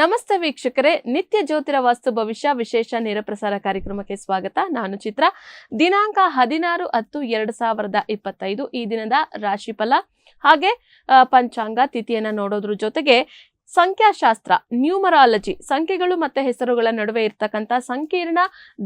ನಮಸ್ತೆ ವೀಕ್ಷಕರೇ, ನಿತ್ಯ ಜ್ಯೋತಿರ ವಾಸ್ತು ಭವಿಷ್ಯ ವಿಶೇಷ ನೇರ ಪ್ರಸಾರ ಕಾರ್ಯಕ್ರಮಕ್ಕೆ ಸ್ವಾಗತ. ನಾನು ಚಿತ್ರ. ದಿನಾಂಕ ಹದಿನಾರು ಹತ್ತು ಎರಡು ಸಾವಿರದ ಇಪ್ಪತ್ತೈದು, ಈ ದಿನದ ರಾಶಿಫಲ ಹಾಗೆ ಪಂಚಾಂಗ ತಿಥಿಯನ್ನ ನೋಡೋದ್ರ ಜೊತೆಗೆ ಸಂಖ್ಯಾಶಾಸ್ತ್ರ, ನ್ಯೂಮರಾಲಜಿ, ಸಂಖ್ಯೆಗಳು ಮತ್ತೆ ಹೆಸರುಗಳ ನಡುವೆ ಇರ್ತಕ್ಕಂಥ ಸಂಕೀರ್ಣ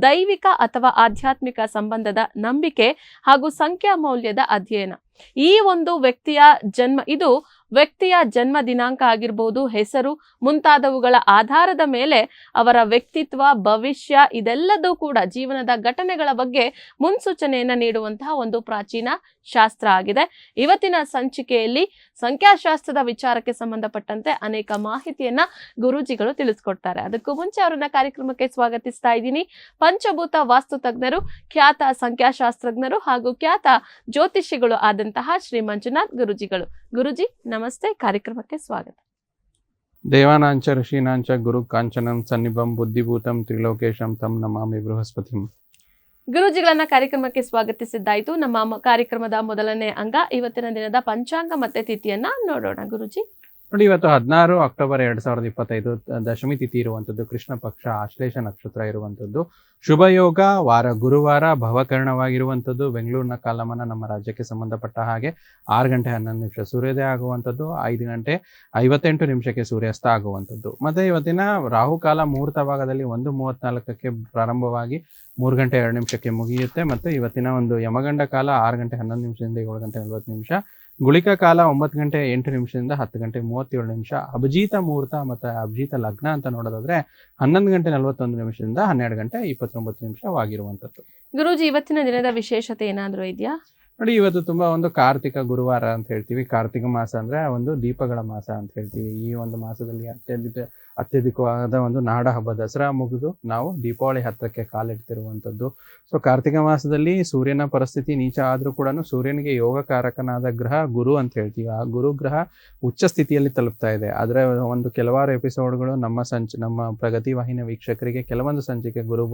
ದೈವಿಕ ಅಥವಾ ಆಧ್ಯಾತ್ಮಿಕ ಸಂಬಂಧದ ನಂಬಿಕೆ ಹಾಗೂ ಸಂಖ್ಯಾ ಮೌಲ್ಯದ ಅಧ್ಯಯನ. ಈ ಒಂದು ವ್ಯಕ್ತಿಯ ಜನ್ಮ, ಇದು ವ್ಯಕ್ತಿಯ ಜನ್ಮ ದಿನಾಂಕ ಆಗಿರ್ಬೋದು, ಹೆಸರು ಮುಂತಾದವುಗಳ ಆಧಾರದ ಮೇಲೆ ಅವರ ವ್ಯಕ್ತಿತ್ವ, ಭವಿಷ್ಯ ಇದೆಲ್ಲದೂ ಕೂಡ ಜೀವನದ ಘಟನೆಗಳ ಬಗ್ಗೆ ಮುನ್ಸೂಚನೆಯನ್ನ ನೀಡುವಂತಹ ಒಂದು ಪ್ರಾಚೀನ ಶಾಸ್ತ್ರ ಆಗಿದೆ. ಇವತ್ತಿನ ಸಂಚಿಕೆಯಲ್ಲಿ ಸಂಖ್ಯಾಶಾಸ್ತ್ರದ ವಿಚಾರಕ್ಕೆ ಸಂಬಂಧಪಟ್ಟಂತೆ ಅನೇಕ ಮಾಹಿತಿಯನ್ನ ಗುರೂಜಿಗಳು ತಿಳಿಸ್ಕೊಡ್ತಾರೆ. ಅದಕ್ಕೂ ಮುಂಚೆ ಅವರನ್ನ ಕಾರ್ಯಕ್ರಮಕ್ಕೆ ಸ್ವಾಗತಿಸ್ತಾ ಇದ್ದೀನಿ. ಪಂಚಭೂತ ವಾಸ್ತು ತಜ್ಞರು ಖ್ಯಾತ ಸಂಖ್ಯಾಶಾಸ್ತ್ರಜ್ಞರು ಹಾಗೂ ಖ್ಯಾತ ಜ್ಯೋತಿಷಿಗಳು ಆದಂತಹ ಶ್ರೀ ಮಂಜುನಾಥ್ ಗುರುಜಿಗಳು. ಗುರುಜಿ ನಮಸ್ತೆ. ಕಾರ್ಯಕ್ರಮಕ್ಕೆ ಸ್ವಾಗತ. ದೇವಾನಾಂಚ ಋಷೀನಾಂಚ ಗುರು ಕಾಂಚನಂ ಸನ್ನಿಭಂ ಬುದ್ಧಿಭೂತಂ ತ್ರಿಲೋಕೇಶಂ ತಂ ನಮಾಮಿ ಬೃಹಸ್ಪತಿ. ಗುರುಜಿಗಳನ್ನ ಕಾರ್ಯಕ್ರಮಕ್ಕೆ ಸ್ವಾಗತಿಸಿದ್ದಾಯಿತು. ನಮ್ಮ ಕಾರ್ಯಕ್ರಮದ ಮೊದಲನೇ ಅಂಗ ಇವತ್ತಿನ ದಿನದ ಪಂಚಾಂಗ ಮತ್ತೆ ತಿಥಿಯನ್ನ ನೋಡೋಣ. ಗುರುಜಿ. ನೋಡಿ, ಇವತ್ತು ಹದಿನಾರು ಅಕ್ಟೋಬರ್ ಎರಡ್ ಸಾವಿರದ ಇಪ್ಪತ್ತೈದು ದಶಮಿ ತಿಥಿ ಇರುವಂತದ್ದು ಕೃಷ್ಣ ಪಕ್ಷ ಆಶ್ಲೇಷ ನಕ್ಷತ್ರ ಇರುವಂತದ್ದು ಶುಭ ಯೋಗ, ವಾರ ಗುರುವಾರ ಭವಕರಣವಾಗಿರುವಂಥದ್ದು ಬೆಂಗಳೂರಿನ ಕಾಲಮಾನ ನಮ್ಮ ರಾಜ್ಯಕ್ಕೆ ಸಂಬಂಧಪಟ್ಟ ಹಾಗೆ ಆರು ಗಂಟೆ ಹನ್ನೊಂದು ನಿಮಿಷ ಸೂರ್ಯೋದಯ ಆಗುವಂಥದ್ದು, ಐದು ಗಂಟೆ ಐವತ್ತೆಂಟು ನಿಮಿಷಕ್ಕೆ ಸೂರ್ಯಾಸ್ತ ಆಗುವಂಥದ್ದು. ಮತ್ತೆ ಇವತ್ತಿನ ರಾಹುಕಾಲ ಮುಹೂರ್ತ ಭಾಗದಲ್ಲಿ ಒಂದು ಮೂವತ್ನಾಲ್ಕಕ್ಕೆ ಪ್ರಾರಂಭವಾಗಿ ಮೂರು ಗಂಟೆ ಎರಡು ನಿಮಿಷಕ್ಕೆ ಮುಗಿಯುತ್ತೆ. ಮತ್ತು ಇವತ್ತಿನ ಒಂದು ಯಮಗಂಡ ಕಾಲ ಆರು ಗಂಟೆ ಹನ್ನೊಂದು ನಿಮಿಷದಿಂದ ಏಳು ಗಂಟೆ ನಲವತ್ತು ನಿಮಿಷ ಗುಳಿಕ ಕಾಲ ಒಂಬತ್ತು ಗಂಟೆ ಎಂಟು ನಿಮಿಷದಿಂದ ಹತ್ತು ಗಂಟೆ ಮೂವತ್ತೇಳು ನಿಮಿಷ ಅಭಿಜಿತ ಮುಹೂರ್ತ ಮತ್ತು ಅಭಿಜಿತ ಲಗ್ನ ಅಂತ ನೋಡೋದಾದ್ರೆ ಹನ್ನೊಂದು ಗಂಟೆ ನಲವತ್ತೊಂದು ನಿಮಿಷದಿಂದ ಹನ್ನೆರಡು ಗಂಟೆ ಇಪ್ಪತ್ತೊಂಬತ್ತು ನಿಮಿಷವಾಗಿರುವಂಥದ್ದು. ಗುರುಜಿ ಇವತ್ತಿನ ದಿನದ ವಿಶೇಷತೆ ಏನಾದರೂ ಇದೆಯಾ? ನೋಡಿ ಇವತ್ತು ತುಂಬಾ ಒಂದು ಕಾರ್ತಿಕ ಗುರುವಾರ ಅಂತ ಹೇಳ್ತೀವಿ. ಕಾರ್ತಿಕ ಮಾಸ ಅಂದ್ರೆ ಒಂದು ದೀಪಗಳ ಮಾಸ ಅಂತ ಹೇಳ್ತೀವಿ. ಈ ಒಂದು ಮಾಸದಲ್ಲಿ ಅತ್ಯಧಿಕ ಅತ್ಯಧಿಕವಾದ ಒಂದು ನಾಡ ಹಬ್ಬ. ದಸರಾ ಮುಗಿದು ನಾವು ದೀಪಾವಳಿ ಹತ್ತಕ್ಕೆ ಕಾಲಿಡ್ತಿರುವಂಥದ್ದು. ಸೊ ಕಾರ್ತಿಕ ಮಾಸದಲ್ಲಿ ಸೂರ್ಯನ ಪರಿಸ್ಥಿತಿ ನೀಚ ಆದರೂ ಕೂಡ ಸೂರ್ಯನಿಗೆ ಯೋಗಕಾರಕನಾದ ಗ್ರಹ ಗುರು ಅಂತ ಹೇಳ್ತೀವಿ. ಆ ಗುರು ಗ್ರಹ ಉಚ್ಚ ಸ್ಥಿತಿಯಲ್ಲಿ ತಲುಪ್ತಾ ಇದೆ. ಆದರೆ ಒಂದು ಕೆಲವಾರು ಎಪಿಸೋಡ್ಗಳು ನಮ್ಮ ಸಂಚ, ನಮ್ಮ ಪ್ರಗತಿ ವಾಹಿನಿ ವೀಕ್ಷಕರಿಗೆ ಕೆಲವೊಂದು ಸಂಚಿಕೆ ಗುರು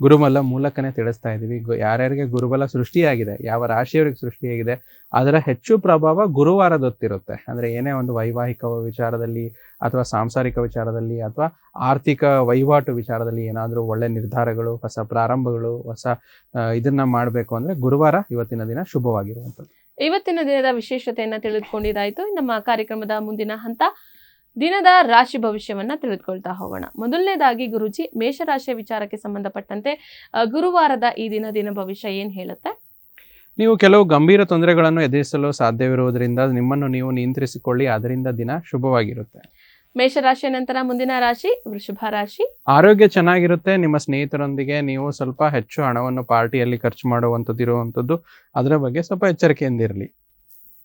ಗುರುಬಲ ಮೂಲಕನೇ ತಿಳಿಸ್ತಾ ಇದ್ದೀವಿ ಯಾರ್ಯಾರಿಗೆ ಗುರುಬಲ ಸೃಷ್ಟಿಯಾಗಿದೆ, ಯಾವ ರಾಶಿಯವರಿಗೆ ಸೃಷ್ಟಿಯಾಗಿದೆ ಅದರ ಹೆಚ್ಚು ಪ್ರಭಾವ ಗುರುವಾರದೊತ್ತಿರುತ್ತೆ. ಅಂದ್ರೆ ಏನೇ ಒಂದು ವೈವಾಹಿಕ ವಿಚಾರದಲ್ಲಿ ಅಥವಾ ಸಾಂಸಾರಿಕ ವಿಚಾರದಲ್ಲಿ ಅಥವಾ ಆರ್ಥಿಕ ವಹಿವಾಟು ವಿಚಾರದಲ್ಲಿ ಏನಾದರೂ ಒಳ್ಳೆ ನಿರ್ಧಾರಗಳು, ಹೊಸ ಪ್ರಾರಂಭಗಳು, ಹೊಸ ಇದನ್ನ ಮಾಡಬೇಕು ಅಂದ್ರೆ ಗುರುವಾರ ಇವತ್ತಿನ ದಿನ ಶುಭವಾಗಿರುವಂಥದ್ದು. ಇವತ್ತಿನ ದಿನದ ವಿಶೇಷತೆಯನ್ನು ತಿಳಿದುಕೊಂಡಿದ್ದಾಯ್ತು. ನಮ್ಮ ಕಾರ್ಯಕ್ರಮದ ಮುಂದಿನ ಹಂತ, ದಿನದ ರಾಶಿ ಭವಿಷ್ಯವನ್ನ ತಿಳಿದುಕೊಳ್ತಾ ಹೋಗೋಣ. ಮೊದಲನೇದಾಗಿ ಗುರುಜಿ, ಮೇಷರಾಶಿಯ ವಿಚಾರಕ್ಕೆ ಸಂಬಂಧಪಟ್ಟಂತೆ ಗುರುವಾರದ ಈ ದಿನ ದಿನ ಭವಿಷ್ಯ ಏನ್ ಹೇಳುತ್ತೆ? ನೀವು ಕೆಲವು ಗಂಭೀರ ತೊಂದರೆಗಳನ್ನು ಎದುರಿಸಲು ಸಾಧ್ಯವಿರುವುದರಿಂದ ನಿಮ್ಮನ್ನು ನೀವು ನಿಯಂತ್ರಿಸಿಕೊಳ್ಳಿ. ಅದರಿಂದ ದಿನ ಶುಭವಾಗಿರುತ್ತೆ. ಮೇಷರಾಶಿಯ ನಂತರ ಮುಂದಿನ ರಾಶಿ ವೃಷಭ ರಾಶಿ. ಆರೋಗ್ಯ ಚೆನ್ನಾಗಿರುತ್ತೆ. ನಿಮ್ಮ ಸ್ನೇಹಿತರೊಂದಿಗೆ ನೀವು ಸ್ವಲ್ಪ ಹೆಚ್ಚು ಹಣವನ್ನು ಪಾರ್ಟಿಯಲ್ಲಿ ಖರ್ಚು ಮಾಡುವಂಥದ್ದು ಇರುವಂಥದ್ದು. ಅದರ ಬಗ್ಗೆ ಸ್ವಲ್ಪ ಎಚ್ಚರಿಕೆಯಿಂದ ಇರಲಿ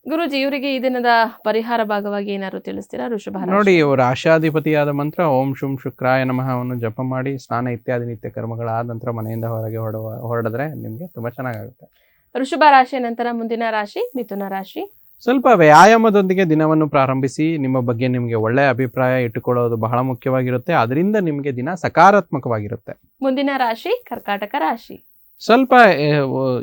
ಗುರುಜಿ ಇವರಿಗೆ ಈ ದಿನದ ಪರಿಹಾರ ಭಾಗವಾಗಿ ಏನಾದ್ರು ತಿಳಿಸ್ತೀರಾ? ವೃಷಭ ರಾಶಿ? ನೋಡಿ ಇವರು ರಾಶಾಧಿಪತಿಯಾದ ಮಂತ್ರ ಓಂ ಶುಂ ಶುಕ್ರಾಯ ನಮಃವನ್ನು ಜಪ ಮಾಡಿ ಸ್ನಾನ ಇತ್ಯಾದಿ ನಿತ್ಯ ಕರ್ಮಗಳಾದ ನಂತರ ಮನೆಯಿಂದ ಹೊರಗೆ ಹೊರಡುವ ಹೊರಡಿದ್ರೆ ನಿಮಗೆ ತುಂಬಾ ಚೆನ್ನಾಗಾಗುತ್ತೆ. ವೃಷಭ ರಾಶಿಯ ನಂತರ ಮುಂದಿನ ರಾಶಿ ಮಿಥುನ ರಾಶಿ. ಸ್ವಲ್ಪ ವ್ಯಾಯಾಮದೊಂದಿಗೆ ದಿನವನ್ನು ಪ್ರಾರಂಭಿಸಿ ನಿಮ್ಮ ಬಗ್ಗೆ ನಿಮಗೆ ಒಳ್ಳೆಯ ಅಭಿಪ್ರಾಯ ಇಟ್ಟುಕೊಳ್ಳೋದು ಬಹಳ ಮುಖ್ಯವಾಗಿರುತ್ತೆ. ಅದರಿಂದ ನಿಮಗೆ ದಿನ ಸಕಾರಾತ್ಮಕವಾಗಿರುತ್ತೆ. ಮುಂದಿನ ರಾಶಿ ಕರ್ಕಾಟಕ ರಾಶಿ. ಸ್ವಲ್ಪ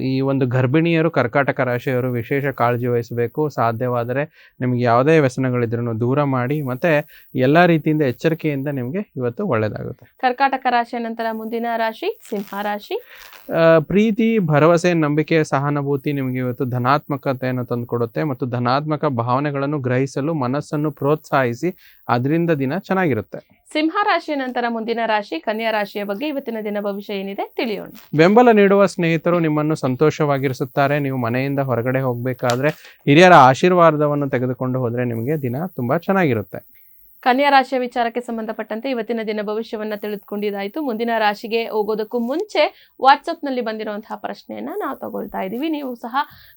ಈ ಒಂದು ಗರ್ಭಿಣಿಯರು ಕರ್ಕಾಟಕ ರಾಶಿಯವರು ವಿಶೇಷ ಕಾಳಜಿ ವಹಿಸಬೇಕು. ಸಾಧ್ಯವಾದರೆ ನಿಮಗೆ ಯಾವುದೇ ವ್ಯಸನಗಳಿದ್ರೂ ದೂರ ಮಾಡಿ ಮತ್ತೆ ಎಲ್ಲ ರೀತಿಯಿಂದ ಎಚ್ಚರಿಕೆಯಿಂದ ನಿಮಗೆ ಇವತ್ತು ಒಳ್ಳೆಯದಾಗುತ್ತೆ ಕರ್ಕಾಟಕ ರಾಶಿಯ ನಂತರ ಮುಂದಿನ ರಾಶಿ ಸಿಂಹ ರಾಶಿ. ಆ, ಪ್ರೀತಿ ಭರವಸೆ ನಂಬಿಕೆ ಸಹಾನುಭೂತಿ ನಿಮಗೆ ಇವತ್ತು ಧನಾತ್ಮಕತೆಯನ್ನು ತಂದುಕೊಡುತ್ತೆ ಮತ್ತು ಧನಾತ್ಮಕ ಭಾವನೆಗಳನ್ನು ಗ್ರಹಿಸಲು ಮನಸ್ಸನ್ನು ಪ್ರೋತ್ಸಾಹಿಸಿ ಅದರಿಂದ ದಿನ ಚೆನ್ನಾಗಿರುತ್ತೆ. ಸಿಂಹ ರಾಶಿಯ ನಂತರ ಮುಂದಿನ ರಾಶಿ, ಕನ್ಯಾ ರಾಶಿಯ ಬಗ್ಗೆ ಇವತ್ತಿನ ದಿನ ಭವಿಷ್ಯ ಏನಿದೆ ತಿಳಿಯೋಣ. ಬೆಂಬಲ ನೀಡುವ ಸ್ನೇಹಿತರು ನಿಮ್ಮನ್ನು ಸಂತೋಷವಾಗಿರಿಸುತ್ತಾರೆ. ನೀವು ಮನೆಯಿಂದ ಹೊರಗಡೆ ಹೋಗಬೇಕಾದ್ರೆ ಹಿರಿಯರ ಆಶೀರ್ವಾದವನ್ನು ತೆಗೆದುಕೊಂಡು ಹೋದರೆ ನಿಮಗೆ ದಿನ ತುಂಬಾ ಚೆನ್ನಾಗಿರುತ್ತೆ. ಕನ್ಯಾ ರಾಶಿಯ ವಿಚಾರಕ್ಕೆ ಸಂಬಂಧಪಟ್ಟಂತೆ ಇವತ್ತಿನ ದಿನ ಭವಿಷ್ಯವನ್ನ ತಿಳಿದುಕೊಂಡಿದ್ದಾಯಿತು. ಮುಂದಿನ ರಾಶಿಗೆ ಹೋಗೋದಕ್ಕೂ ಮುಂಚೆ ವಾಟ್ಸಪ್ನಲ್ಲಿ ಬಂದಿರುವಂತಹ ಪ್ರಶ್ನೆಯನ್ನ ನಾವು ತಗೊಳ್ತಾ ಇದ್ದೀವಿ. ನೀವು ಸಹ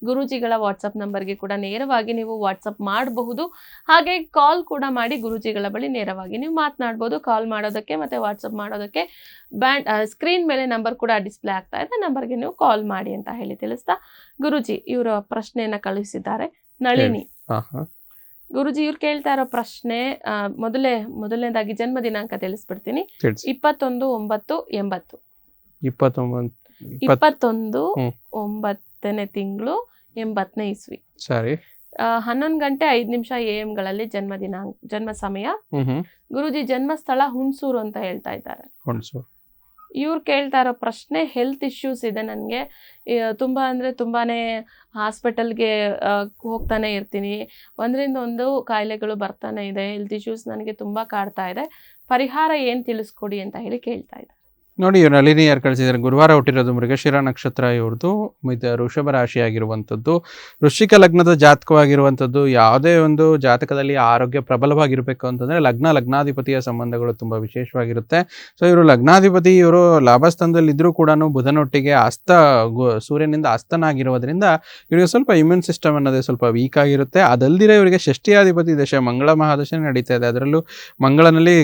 ಗುರೂಜಿಗಳ ವಾಟ್ಸಪ್ ನಂಬರ್ಗೆ ಕೂಡ ನೇರವಾಗಿ ನೀವು ವಾಟ್ಸಪ್ ಮಾಡಬಹುದು. ಹಾಗೆ ಕಾಲ್ ಕೂಡ ಮಾಡಿ ಗುರುಜಿಗಳ ಬಳಿ ನೇರವಾಗಿ ನೀವು ಮಾತನಾಡ್ಬೋದು. ಕಾಲ್ ಮಾಡೋದಕ್ಕೆ ಮತ್ತೆ ವಾಟ್ಸಪ್ ಮಾಡೋದಕ್ಕೆ ಬ್ಯಾಂಡ್ ಸ್ಕ್ರೀನ್ ಮೇಲೆ ನಂಬರ್ ಕೂಡ ಡಿಸ್ಪ್ಲೇ ಆಗ್ತಾ ಇದೆ. ನಂಬರ್ಗೆ ನೀವು ಕಾಲ್ ಮಾಡಿ ಅಂತ ಹೇಳಿ ತಿಳಿಸ್ತಾ ಗುರುಜಿ ಇವರ ಪ್ರಶ್ನೆಯನ್ನ ಕಳುಹಿಸಿದ್ದಾರೆ ನಳಿನಿ. ಗುರುಜಿ ಇವ್ರು ಕೇಳ್ತಾ ಇರೋ ಪ್ರಶ್ನೆ ಮೊದಲೇ ಮೊದಲನೇದಾಗಿ ಜನ್ಮ ದಿನಾಂಕ ತಿಳಿಸ್ಬಿಡ್ತೀನಿ. ತಿಳಿಸಿ. ಇಪ್ಪತ್ತೊಂದು ಒಂಬತ್ತು ಎಂಬತ್ತು. ಇಪ್ಪತ್ತೊಂದು ಒಂಬತ್ತನೇ ತಿಂಗಳು ಎಂಬತ್ತನೇ ಇಸ್ವಿ. ಸರಿ. ಹನ್ನೊಂದು ಗಂಟೆ ಐದು ನಿಮಿಷ ಎ ಗಳಲ್ಲಿ ಜನ್ಮ ದಿನಾಂಕ ಜನ್ಮ ಸಮಯ ಗುರುಜಿ ಜನ್ಮಸ್ಥಳ ಹುಣಸೂರು ಅಂತ ಹೇಳ್ತಾ ಇದ್ದಾರೆ. ಹುಣಸೂರು. ಇವ್ರು ಕೇಳ್ತಾ ಇರೋ ಪ್ರಶ್ನೆ ಹೆಲ್ತ್ ಇಶ್ಯೂಸ್ ಇದೆ ನನಗೆ. ತುಂಬ ಅಂದರೆ ತುಂಬಾ ಹಾಸ್ಪಿಟಲ್ಗೆ ಹೋಗ್ತಾನೆ ಇರ್ತೀನಿ. ಒಂದರಿಂದ ಒಂದು ಕಾಯಿಲೆಗಳು ಬರ್ತಾನೆ ಇದೆ. ಹೆಲ್ತ್ ಇಶ್ಯೂಸ್ ನನಗೆ ತುಂಬ ಕಾಡ್ತಾ ಇದೆ. ಪರಿಹಾರ ಏನು ತಿಳಿಸ್ಕೊಡಿ ಅಂತ ಹೇಳಿ ಕೇಳ್ತಾ ಇದ್ದಾರೆ ನೋಡಿ, ಇವ್ರು ನಳಿನಿ ಯಾರು ಕಳಿಸಿದ್ದಾರೆ ಗುರುವಾರ ಹುಟ್ಟಿರೋದು ಮೃಗಶಿರ ನಕ್ಷತ್ರ ಇವ್ರದ್ದು ಮಿತ ಋಷಭ ರಾಶಿ ಆಗಿರುವಂಥದ್ದು ವೃಶ್ಚಿಕ ಲಗ್ನದ ಜಾತಕವಾಗಿರುವಂಥದ್ದು. ಯಾವುದೇ ಒಂದು ಜಾತಕದಲ್ಲಿ ಆರೋಗ್ಯ ಪ್ರಬಲವಾಗಿರಬೇಕು ಅಂತಂದ್ರೆ ಲಗ್ನ, ಲಗ್ನಾಧಿಪತಿಯ ಸಂಬಂಧಗಳು ತುಂಬಾ ವಿಶೇಷವಾಗಿರುತ್ತೆ. ಸೊ ಇವರು ಲಗ್ನಾಧಿಪತಿ, ಇವರು ಲಾಭಸ್ಥಾನದಲ್ಲಿದ್ದರೂ ಕೂಡ ಬುಧನೊಟ್ಟಿಗೆ ಅಸ್ತ ಸೂರ್ಯನಿಂದ ಅಸ್ತನಾಗಿರೋದ್ರಿಂದ ಇವರಿಗೆ ಸ್ವಲ್ಪ ಇಮ್ಯೂನ್ ಸಿಸ್ಟಮ್ ಅನ್ನೋದೇ ಸ್ವಲ್ಪ ವೀಕ್ ಆಗಿರುತ್ತೆ. ಅದಲ್ದಿರ ಇವರಿಗೆ ಷಷ್ಠಿಯಾಧಿಪತಿ ದಶೆ, ಮಂಗಳ ಮಹಾದಶೆ ನಡೀತಾ ಇದೆ. ಅದರಲ್ಲೂ ಮಂಗಳನಲ್ಲಿ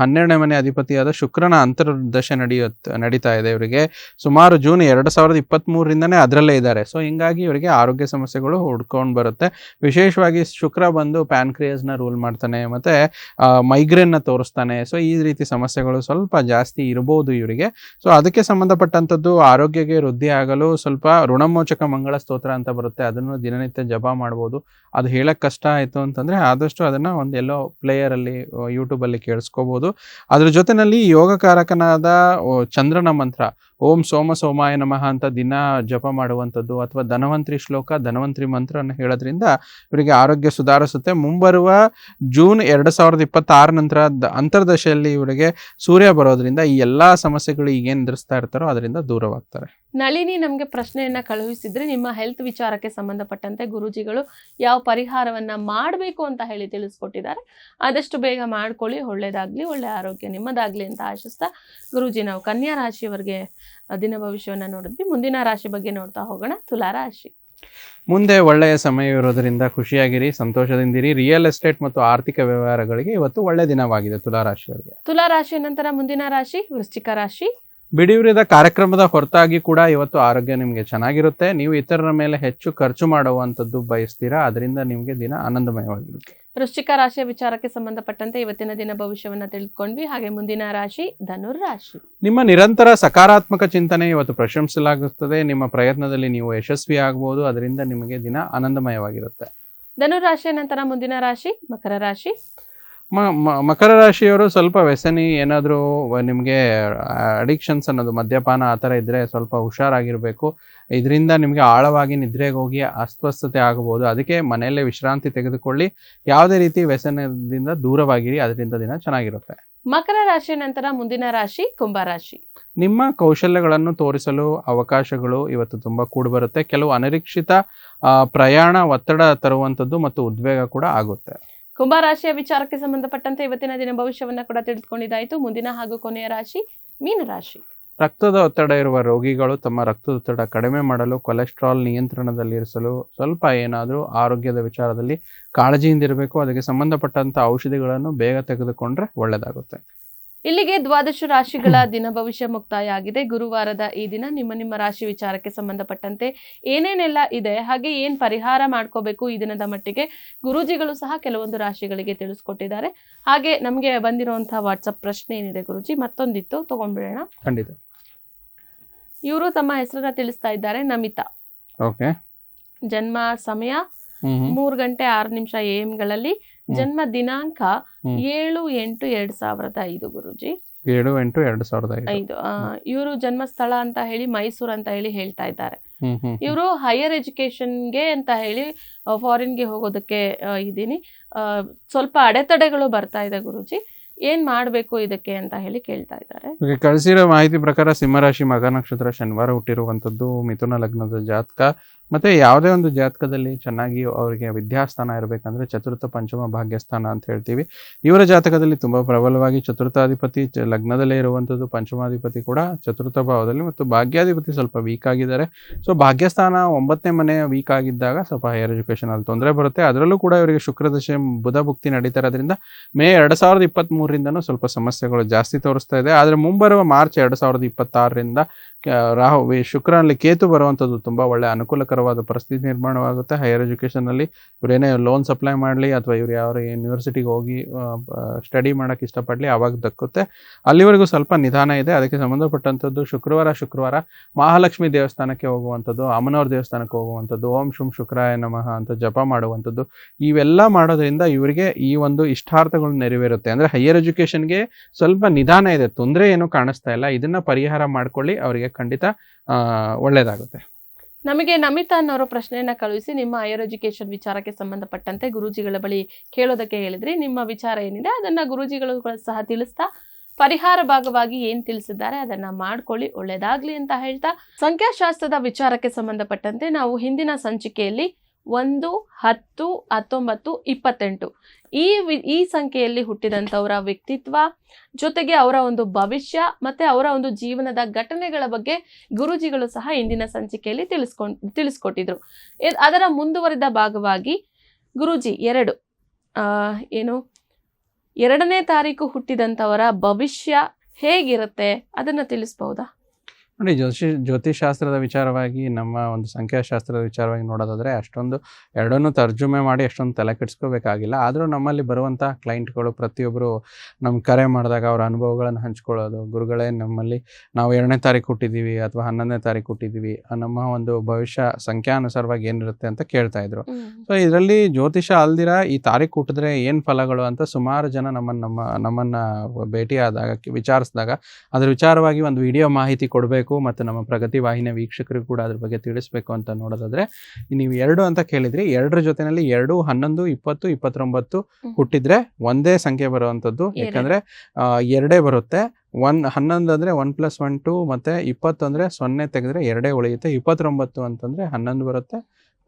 ಹನ್ನೆರಡನೇ ಮನೆ ಅಧಿಪತಿಯಾದ ಶುಕ್ರನ ಅಂತರ್ದಶೆ ನಡೆಯುತ್ತೆ, ನಡೀತಾ ಇದೆ ಇವರಿಗೆ. ಸುಮಾರು ಜೂನ್ ಎರಡು ಸಾವಿರದ ಇಪ್ಪತ್ತ್ ಮೂರರಿಂದನೇ ಅದರಲ್ಲೇ ಇದ್ದಾರೆ. ಸೊ ಹಿಂಗಾಗಿ ಇವರಿಗೆ ಆರೋಗ್ಯ ಸಮಸ್ಯೆಗಳು ಹುಡ್ಕೊಂಡು ಬರುತ್ತೆ. ವಿಶೇಷವಾಗಿ ಶುಕ್ರ ಬಂದು ಪ್ಯಾನ್ಕ್ರಿಯಸ್ನ ರೂಲ್ ಮಾಡ್ತಾನೆ, ಮತ್ತೆ ಮೈಗ್ರೇನ್ನ ತೋರಿಸ್ತಾನೆ. ಸೊ ಈ ರೀತಿ ಸಮಸ್ಯೆಗಳು ಸ್ವಲ್ಪ ಜಾಸ್ತಿ ಇರಬಹುದು ಇವರಿಗೆ. ಸೊ ಅದಕ್ಕೆ ಸಂಬಂಧಪಟ್ಟಂಥದ್ದು ಆರೋಗ್ಯಕ್ಕೆ ವೃದ್ಧಿ ಆಗಲು ಸ್ವಲ್ಪ ಋಣಮೋಚಕ ಮಂಗಳ ಸ್ತೋತ್ರ ಅಂತ ಬರುತ್ತೆ. ಅದನ್ನು ದಿನನಿತ್ಯ ಜಪ ಮಾಡ್ಬೋದು. ಅದು ಹೇಳಕ್ ಕಷ್ಟ ಆಯಿತು ಅಂತಂದ್ರೆ ಆದಷ್ಟು ಅದನ್ನ ಒಂದು ಎಲ್ಲೋ ಪ್ಲೇಯರಲ್ಲಿ ಯೂಟ್ಯೂಬಲ್ಲಿ ಕೇಳಿಸ್ಕೋಬಹುದು ಅದ್ರ ಜೊತೆನಲ್ಲಿ ಯೋಗಕಾರಕನಾದ ಚಂದ್ರನ ಮಂತ್ರ. ಓಂ ಸೋಮ ಸೋಮಾಯ ನಮಃ ಅಂತ ದಿನ ಜಪ ಮಾಡುವಂಥದ್ದು ಅಥವಾ ಧನವಂತ್ರಿ ಶ್ಲೋಕ, ಧನವಂತ್ರಿ ಮಂತ್ರನ ಹೇಳೋದ್ರಿಂದ ಇವರಿಗೆ ಆರೋಗ್ಯ ಸುಧಾರಿಸುತ್ತೆ. ಮುಂಬರುವ ಜೂನ್ ಎರಡು ಸಾವಿರದ ಇಪ್ಪತ್ತಾರ ನಂತರ ದ- ಅಂತರ್ದಶೆಯಲ್ಲಿ ಇವರಿಗೆ ಸೂರ್ಯ ಬರೋದ್ರಿಂದ ಈ ಎಲ್ಲಾ ಸಮಸ್ಯೆಗಳು ಈಗೇನು ಎದುರಿಸ್ತಾ ಇರ್ತಾರೋ ಅದರಿಂದ ದೂರವಾಗ್ತಾರೆ. ನಳಿನಿ ನಮಗೆ ಪ್ರಶ್ನೆಯನ್ನ ಕಳುಹಿಸಿದ್ರೆ ನಿಮ್ಮ ಹೆಲ್ತ್ ವಿಚಾರಕ್ಕೆ ಸಂಬಂಧಪಟ್ಟಂತೆ ಗುರುಜಿಗಳು ಯಾವ ಪರಿಹಾರವನ್ನ ಮಾಡಬೇಕು ಅಂತ ಹೇಳಿ ತಿಳಿಸ್ಕೊಟ್ಟಿದ್ದಾರೆ. ಆದಷ್ಟು ಬೇಗ ಮಾಡ್ಕೊಳ್ಳಿ, ಒಳ್ಳೇದಾಗ್ಲಿ, ಒಳ್ಳೆ ಆರೋಗ್ಯ ನಿಮ್ಮದಾಗ್ಲಿ ಅಂತ ಆಶಿಸ್ತಾ ಗುರುಜಿ ನಾವು ಕನ್ಯಾ ರಾಶಿಯವರಿಗೆ ದಿನ ಭವಿಷ್ಯವನ್ನು ನೋಡಿದ್ವಿ. ಮುಂದಿನ ರಾಶಿ ಬಗ್ಗೆ ನೋಡ್ತಾ ಹೋಗೋಣ. ತುಲಾ ರಾಶಿ. ಮುಂದೆ ಒಳ್ಳೆಯ ಸಮಯ ಇರೋದ್ರಿಂದ ಖುಷಿಯಾಗಿರಿ ಸಂತೋಷದಿಂದಿರಿ. ರಿಯಲ್ ಎಸ್ಟೇಟ್ ಮತ್ತು ಆರ್ಥಿಕ ವ್ಯವಹಾರಗಳಿಗೆ ಇವತ್ತು ಒಳ್ಳೆ ದಿನವಾಗಿದೆ ತುಲಾರಾಶಿಯವರಿಗೆ ತುಲಾ ರಾಶಿ ನಂತರ ಮುಂದಿನ ರಾಶಿ ವೃಶ್ಚಿಕ ರಾಶಿ. ಬಿಡಿಯುರಿದ ಕಾರ್ಯಕ್ರಮದ ಹೊರತಾಗಿ ಕೂಡ ಇವತ್ತು ಆರೋಗ್ಯ ನಿಮಗೆ ಚೆನ್ನಾಗಿರುತ್ತೆ. ನೀವು ಇತರರ ಮೇಲೆ ಹೆಚ್ಚು ಖರ್ಚು ಮಾಡುವಂಥದ್ದು ಬಯಸ್ತೀರಾ? ಅದರಿಂದ ನಿಮಗೆ ದಿನ ಆನಂದಮಯವಾಗಿರುತ್ತೆ. ವೃಶ್ಚಿಕ ರಾಶಿಯ ವಿಚಾರಕ್ಕೆ ಸಂಬಂಧಪಟ್ಟಂತೆ ಇವತ್ತಿನ ದಿನ ಭವಿಷ್ಯವನ್ನ ತಿಳಿದುಕೊಂಡ್ವಿ. ಹಾಗೆ ಮುಂದಿನ ರಾಶಿ ಧನುರ್ ರಾಶಿ. ನಿಮ್ಮ ನಿರಂತರ ಸಕಾರಾತ್ಮಕ ಚಿಂತನೆ ಇವತ್ತು ಪ್ರಶಂಸಲಾಗುತ್ತದೆ ನಿಮ್ಮ ಪ್ರಯತ್ನದಲ್ಲಿ ನೀವು ಯಶಸ್ವಿ ಆಗಬಹುದು ಅದರಿಂದ ನಿಮಗೆ ದಿನ ಆನಂದಮಯವಾಗಿರುತ್ತೆ. ಧನುರ್ ರಾಶಿಯ ನಂತರ ಮುಂದಿನ ರಾಶಿ ಮಕರ ರಾಶಿ. ಮಕರ ರಾಶಿಯವರು ಸ್ವಲ್ಪ ವ್ಯಸನಿ ಏನಾದರೂ ನಿಮಗೆ ಅಡಿಕ್ಷನ್ಸ್ ಅನ್ನೋದು ಮದ್ಯಪಾನ ಆ ಥರ ಇದ್ದರೆ ಸ್ವಲ್ಪ ಹುಷಾರಾಗಿರಬೇಕು. ಇದರಿಂದ ನಿಮಗೆ ಆಳವಾಗಿ ನಿದ್ರೆಗೆ ಹೋಗಿ ಅಸ್ವಸ್ಥತೆ ಆಗಬಹುದು ಅದಕ್ಕೆ ಮನೆಯಲ್ಲೇ ವಿಶ್ರಾಂತಿ ತೆಗೆದುಕೊಳ್ಳಿ. ಯಾವುದೇ ರೀತಿ ವ್ಯಸನದಿಂದ ದೂರವಾಗಿರಿ ಅದರಿಂದ ದಿನ ಚೆನ್ನಾಗಿರುತ್ತೆ. ಮಕರ ರಾಶಿಯ ನಂತರ ಮುಂದಿನ ರಾಶಿ ಕುಂಭ ರಾಶಿ. ನಿಮ್ಮ ಕೌಶಲ್ಯಗಳನ್ನು ತೋರಿಸಲು ಅವಕಾಶಗಳು ಇವತ್ತು ತುಂಬ ಕೂಡಿ ಬರುತ್ತೆ. ಕೆಲವು ಅನಿರೀಕ್ಷಿತ ಪ್ರಯಾಣ ಒತ್ತಡ ತರುವಂಥದ್ದು ಮತ್ತು ಉದ್ವೇಗ ಕೂಡ ಆಗುತ್ತೆ. ಕುಂಭ ರಾಶಿಯ ವಿಚಾರಕ್ಕೆ ಸಂಬಂಧಪಟ್ಟಂತೆ ಇವತ್ತಿನ ದಿನ ಭವಿಷ್ಯವನ್ನ ಕೂಡ ತಿಳಿದುಕೊಂಡಿದ್ದಾಯಿತು ಮುಂದಿನ ಹಾಗೂ ಕೊನೆಯ ರಾಶಿ ಮೀನ ರಾಶಿ. ರಕ್ತದ ಒತ್ತಡ ಇರುವ ರೋಗಿಗಳು ತಮ್ಮ ರಕ್ತದೊತ್ತಡ ಕಡಿಮೆ ಮಾಡಲು ಕೊಲೆಸ್ಟ್ರಾಲ್ ನಿಯಂತ್ರಣದಲ್ಲಿರಿಸಲು ಸ್ವಲ್ಪ ಏನಾದರೂ ಆರೋಗ್ಯದ ವಿಚಾರದಲ್ಲಿ ಕಾಳಜಿಯಿಂದಿರಬೇಕು. ಅದಕ್ಕೆ ಸಂಬಂಧಪಟ್ಟಂತ ಔಷಧಿಗಳನ್ನು ಬೇಗ ತೆಗೆದುಕೊಂಡ್ರೆ ಒಳ್ಳೆಯದಾಗುತ್ತೆ ಇಲ್ಲಿಗೆ ದ್ವಾದಶ ರಾಶಿಗಳ ದಿನ ಭವಿಷ್ಯ ಮುಕ್ತಾಯ ಆಗಿದೆ ಗುರುವಾರದ ಈ ದಿನ ನಿಮ್ಮ ನಿಮ್ಮ ರಾಶಿ ವಿಚಾರಕ್ಕೆ ಸಂಬಂಧಪಟ್ಟಂತೆ ಏನೇನೆಲ್ಲ ಇದೆ ಹಾಗೆ ಏನ್ ಪರಿಹಾರ ಮಾಡ್ಕೋಬೇಕು ಈ ದಿನದ ಮಟ್ಟಿಗೆ ಗುರೂಜಿಗಳು ಸಹ ಕೆಲವೊಂದು ರಾಶಿಗಳಿಗೆ ತಿಳಿಸ್ಕೊಟ್ಟಿದ್ದಾರೆ. ಹಾಗೆ ನಮ್ಗೆ ಬಂದಿರುವಂತಹ ವಾಟ್ಸಪ್ ಪ್ರಶ್ನೆ ಏನಿದೆ ಗುರುಜಿ? ಮತ್ತೊಂದಿತ್ತು ತಗೊಂಡ್ಬಿಡೋಣ. ಖಂಡಿತ. ಇವರು ತಮ್ಮ ಹೆಸರನ್ನ ತಿಳಿಸ್ತಾ ಇದ್ದಾರೆ ನಮಿತಾ. ಓಕೆ. ಜನ್ಮ ಸಮಯ. ಮೂರು ಗಂಟೆ ಆರು ನಿಮಿಷ ಎಂ ಗಳಲ್ಲಿ ಜನ್ಮ ದಿನಾಂಕ. ಏಳು ಎಂಟು ಎರಡ್ ಸಾವಿರದ ಐದು ಗುರುಜಿ. ಏಳು ಎಂಟು ಎರಡ್ ಸಾವಿರದ ಐದು. ಇವರು ಜನ್ಮಸ್ಥಳ ಅಂತ ಹೇಳಿ ಮೈಸೂರು ಅಂತ ಹೇಳಿ ಹೇಳ್ತಾ ಇದ್ದಾರೆ. ಇವರು ಹೈಯರ್ ಎಜುಕೇಶನ್ಗೆ ಅಂತ ಹೇಳಿ ಫಾರಿನ್ಗೆ ಹೋಗೋದಕ್ಕೆ ಇದೀನಿ ಇದ್ದೀನಿ. ಸ್ವಲ್ಪ ಅಡೆತಡೆಗಳು ಬರ್ತಾ ಇದೆ ಗುರುಜಿ. ಏನ್ ಮಾಡ್ಬೇಕು ಇದಕ್ಕೆ ಅಂತ ಹೇಳಿ ಕೇಳ್ತಾ ಇದ್ದಾರೆ. ಕಳಿಸಿರೋ ಮಾಹಿತಿ ಪ್ರಕಾರ ಸಿಂಹರಾಶಿ ಮಗ ನಕ್ಷತ್ರ ಶನಿವಾರ ಹುಟ್ಟಿರುವಂತದ್ದು ಮಿಥುನ ಲಗ್ನದ ಜಾತಕ. ಮತ್ತೆ ಯಾವುದೇ ಒಂದು ಜಾತಕದಲ್ಲಿ ಚೆನ್ನಾಗಿ ಅವರಿಗೆ ವಿದ್ಯಾಸ್ಥಾನ ಇರಬೇಕಂದ್ರೆ ಚತುರ್ಥ ಪಂಚಮ ಭಾಗ್ಯಸ್ಥಾನ ಅಂತ ಹೇಳ್ತೀವಿ. ಇವರ ಜಾತಕದಲ್ಲಿ ತುಂಬಾ ಪ್ರಬಲವಾಗಿ ಚತುರ್ಥಾಧಿಪತಿ ಲಗ್ನದಲ್ಲೇ ಇರುವಂಥದ್ದು, ಪಂಚಮಾಧಿಪತಿ ಕೂಡ ಚತುರ್ಥ ಭಾವದಲ್ಲಿ ಮತ್ತು ಭಾಗ್ಯಾಧಿಪತಿ ಸ್ವಲ್ಪ ವೀಕ್ ಆಗಿದ್ದಾರೆ. ಸೊ ಭಾಗ್ಯಸ್ಥಾನ ಒಂಬತ್ತನೇ ಮನೆ ವೀಕ್ ಆಗಿದ್ದಾಗ ಸ್ವಲ್ಪ ಹೈಯರ್ ಎಜುಕೇಶನ್ ಅಲ್ಲಿ ತೊಂದರೆ ಬರುತ್ತೆ. ಅದರಲ್ಲೂ ಕೂಡ ಇವರಿಗೆ ಶುಕ್ರದಶೆ, ಬುಧ ಭುಕ್ತಿ ನಡೀತಾ ಇರೋದ್ರಿಂದ ಮೇ ಎರಡ್ ಸಾವಿರದ ಇಪ್ಪತ್ತ್ ಮೂರರಿಂದನೂ ಸ್ವಲ್ಪ ಸಮಸ್ಯೆಗಳು ಜಾಸ್ತಿ ತೋರಿಸ್ತಾ ಇದೆ. ಆದರೆ ಮುಂಬರುವ ಮಾರ್ಚ್ ಎರಡು ಸಾವಿರದ ಇಪ್ಪತ್ತಾರರಿಂದ ರಾಹು ಶುಕ್ರನಲ್ಲಿ ಕೇತು ಬರುವಂತದ್ದು ತುಂಬಾ ಒಳ್ಳೆ ಅನುಕೂಲಕರವಾದ ಪರಿಸ್ಥಿತಿ ನಿರ್ಮಾಣವಾಗುತ್ತೆ. ಹೈಯರ್ ಎಜುಕೇಷನಲ್ಲಿ ಇವರೇನೇ ಲೋನ್ ಸಪ್ಲೈ ಮಾಡಲಿ ಅಥವಾ ಇವ್ರು ಯಾವ ಯೂನಿವರ್ಸಿಟಿಗೆ ಹೋಗಿ ಸ್ಟಡಿ ಮಾಡೋಕ್ಕೆ ಇಷ್ಟಪಡಲಿ ಅವಾಗ ದಕ್ಕುತ್ತೆ. ಅಲ್ಲಿವರೆಗೂ ಸ್ವಲ್ಪ ನಿಧಾನ ಇದೆ. ಅದಕ್ಕೆ ಸಂಬಂಧಪಟ್ಟಂಥದ್ದು ಶುಕ್ರವಾರ ಶುಕ್ರವಾರ ಮಹಾಲಕ್ಷ್ಮಿ ದೇವಸ್ಥಾನಕ್ಕೆ ಹೋಗುವಂಥದ್ದು, ಅಮ್ಮನವ್ರ ದೇವಸ್ಥಾನಕ್ಕೆ ಹೋಗುವಂಥದ್ದು, ಓಂ ಶುಂ ಶುಕ್ರಾಯ ನಮಃ ಅಂತ ಜಪ ಮಾಡುವಂಥದ್ದು, ಇವೆಲ್ಲ ಮಾಡೋದ್ರಿಂದ ಇವರಿಗೆ ಈ ಒಂದು ಇಷ್ಟಾರ್ಥಗಳು ನೆರವೇರುತ್ತೆ. ಅಂದರೆ ಹೈಯರ್ ಎಜುಕೇಷನ್ಗೆ ಸ್ವಲ್ಪ ನಿಧಾನ ಇದೆ. ತೊಂದರೆ ಏನು ಕಾಣಿಸ್ತಾ ಇಲ್ಲ. ಇದನ್ನ ಪರಿಹಾರ ಮಾಡ್ಕೊಳ್ಳಿ. ಅವರಿಗೆ ಖಂಡಿತ ಒಳ್ಳೆಯದಾಗುತ್ತೆ ನಮಗೆ ನಮಿತಾ ಅನ್ನೋರು ಪ್ರಶ್ನೆಯನ್ನ ಕಳುಹಿಸಿ ನಿಮ್ಮ ಹೈಯರ್ ಎಜುಕೇಶನ್ ವಿಚಾರಕ್ಕೆ ಸಂಬಂಧಪಟ್ಟಂತೆ ಗುರೂಜಿಗಳ ಬಳಿ ಕೇಳೋದಕ್ಕೆ ಹೇಳಿದ್ರಿ. ನಿಮ್ಮ ವಿಚಾರ ಏನಿದೆ ಅದನ್ನ ಗುರೂಜಿಗಳು ಸಹ ತಿಳಿಸ್ತಾ ಪರಿಹಾರ ಭಾಗವಾಗಿ ಏನ್ ತಿಳಿಸಿದ್ದಾರೆ ಅದನ್ನ ಮಾಡ್ಕೊಳ್ಳಿ, ಒಳ್ಳೇದಾಗ್ಲಿ ಅಂತ ಹೇಳ್ತಾ ಸಂಖ್ಯಾಶಾಸ್ತ್ರದ ವಿಚಾರಕ್ಕೆ ಸಂಬಂಧಪಟ್ಟಂತೆ ನಾವು ಹಿಂದಿನ ಸಂಚಿಕೆಯಲ್ಲಿ ಒಂದು, ಹತ್ತು, ಹತ್ತೊಂಬತ್ತು, ಇಪ್ಪತ್ತೆಂಟು ಈ ಈ ಸಂಖ್ಯೆಯಲ್ಲಿ ಹುಟ್ಟಿದಂಥವರ ವ್ಯಕ್ತಿತ್ವ, ಜೊತೆಗೆ ಅವರ ಒಂದು ಭವಿಷ್ಯ ಮತ್ತೆ ಅವರ ಒಂದು ಜೀವನದ ಘಟನೆಗಳ ಬಗ್ಗೆ ಗುರೂಜಿಗಳು ಸಹ ಇಂದಿನ ಸಂಚಿಕೆಯಲ್ಲಿ ತಿಳಿಸ್ಕೊಂಡ್ ತಿಳಿಸ್ಕೊಟ್ಟಿದ್ರು. ಅದರ ಮುಂದುವರಿದ ಭಾಗವಾಗಿ ಗುರೂಜಿ ಎರಡು ಏನು, ಎರಡನೇ ತಾರೀಕು ಹುಟ್ಟಿದಂಥವರ ಭವಿಷ್ಯ ಹೇಗಿರುತ್ತೆ ಅದನ್ನ ತಿಳಿಸ್ಬಹುದಾ ನೋಡಿ ಜ್ಯೋತಿ ಜ್ಯೋತಿಷಾಸ್ತ್ರದ ವಿಚಾರವಾಗಿ ನಮ್ಮ ಒಂದು ಸಂಖ್ಯಾಶಾಸ್ತ್ರದ ವಿಚಾರವಾಗಿ ನೋಡೋದಾದ್ರೆ ಅಷ್ಟೊಂದು ಎರಡನ್ನೂ ತರ್ಜುಮೆ ಮಾಡಿ ಅಷ್ಟೊಂದು ತಲೆ ಕೆಡಿಸ್ಕೋಬೇಕಾಗಿಲ್ಲ. ಆದರೂ ನಮ್ಮಲ್ಲಿ ಬರುವಂಥ ಕ್ಲೈಂಟ್ಗಳು ಪ್ರತಿಯೊಬ್ಬರು ನಮ್ಗೆ ಕರೆ ಮಾಡಿದಾಗ ಅವ್ರ ಅನುಭವಗಳನ್ನು ಹಂಚ್ಕೊಳ್ಳೋದು ಗುರುಗಳೇ ನಮ್ಮಲ್ಲಿ ನಾವು ಎರಡನೇ ತಾರೀಕು ಹುಟ್ಟಿದ್ದೀವಿ ಅಥವಾ ಹನ್ನೊಂದನೇ ತಾರೀಕು ಹುಟ್ಟಿದ್ದೀವಿ ನಮ್ಮ ಒಂದು ಭವಿಷ್ಯ ಸಂಖ್ಯಾನುಸಾರವಾಗಿ ಏನಿರುತ್ತೆ ಅಂತ ಕೇಳ್ತಾ ಇದ್ರು. ಸೊ ಇದರಲ್ಲಿ ಜ್ಯೋತಿಷ ಅಲ್ದಿರ ಈ ತಾರೀಕು ಹುಟ್ಟಿದ್ರೆ ಏನು ಫಲಗಳು ಅಂತ ಸುಮಾರು ಜನ ನಮ್ಮನ್ನು ನಮ್ಮ ನಮ್ಮನ್ನು ಭೇಟಿಯಾದಾಗ ವಿಚಾರಿಸಿದಾಗ ಅದ್ರ ವಿಚಾರವಾಗಿ ಒಂದು ವಿಡಿಯೋ ಮಾಹಿತಿ ಕೊಡಬೇಕು ಮತ್ತು ನಮ್ಮ ಪ್ರಗತಿ ವಾಹಿನಿಯ ವೀಕ್ಷಕರಿಗೂ ಕೂಡ ಅದ್ರ ಬಗ್ಗೆ ತಿಳಿಸ್ಬೇಕು ಅಂತ ನೋಡೋದಾದ್ರೆ ನೀವು ಎರಡು ಅಂತ ಕೇಳಿದ್ರಿ ಎರಡರ ಜೊತೆನಲ್ಲಿ ಎರಡು ಹನ್ನೊಂದು ಇಪ್ಪತ್ತು ಇಪ್ಪತ್ತೊಂಬತ್ತು ಹುಟ್ಟಿದ್ರೆ ಒಂದೇ ಸಂಖ್ಯೆ ಬರುವಂಥದ್ದು. ಯಾಕಂದ್ರೆ ಎರಡೇ ಬರುತ್ತೆ. ಒನ್ ಹನ್ನೊಂದು ಅಂದರೆ ಒನ್ ಪ್ಲಸ್ ಒನ್ ಟು ಮತ್ತು ಇಪ್ಪತ್ತು ಅಂದರೆ ಸೊನ್ನೆ ತೆಗೆದ್ರೆ ಎರಡೇ ಉಳಿಯುತ್ತೆ. ಇಪ್ಪತ್ತೊಂಬತ್ತು ಅಂತಂದರೆ ಹನ್ನೊಂದು ಬರುತ್ತೆ.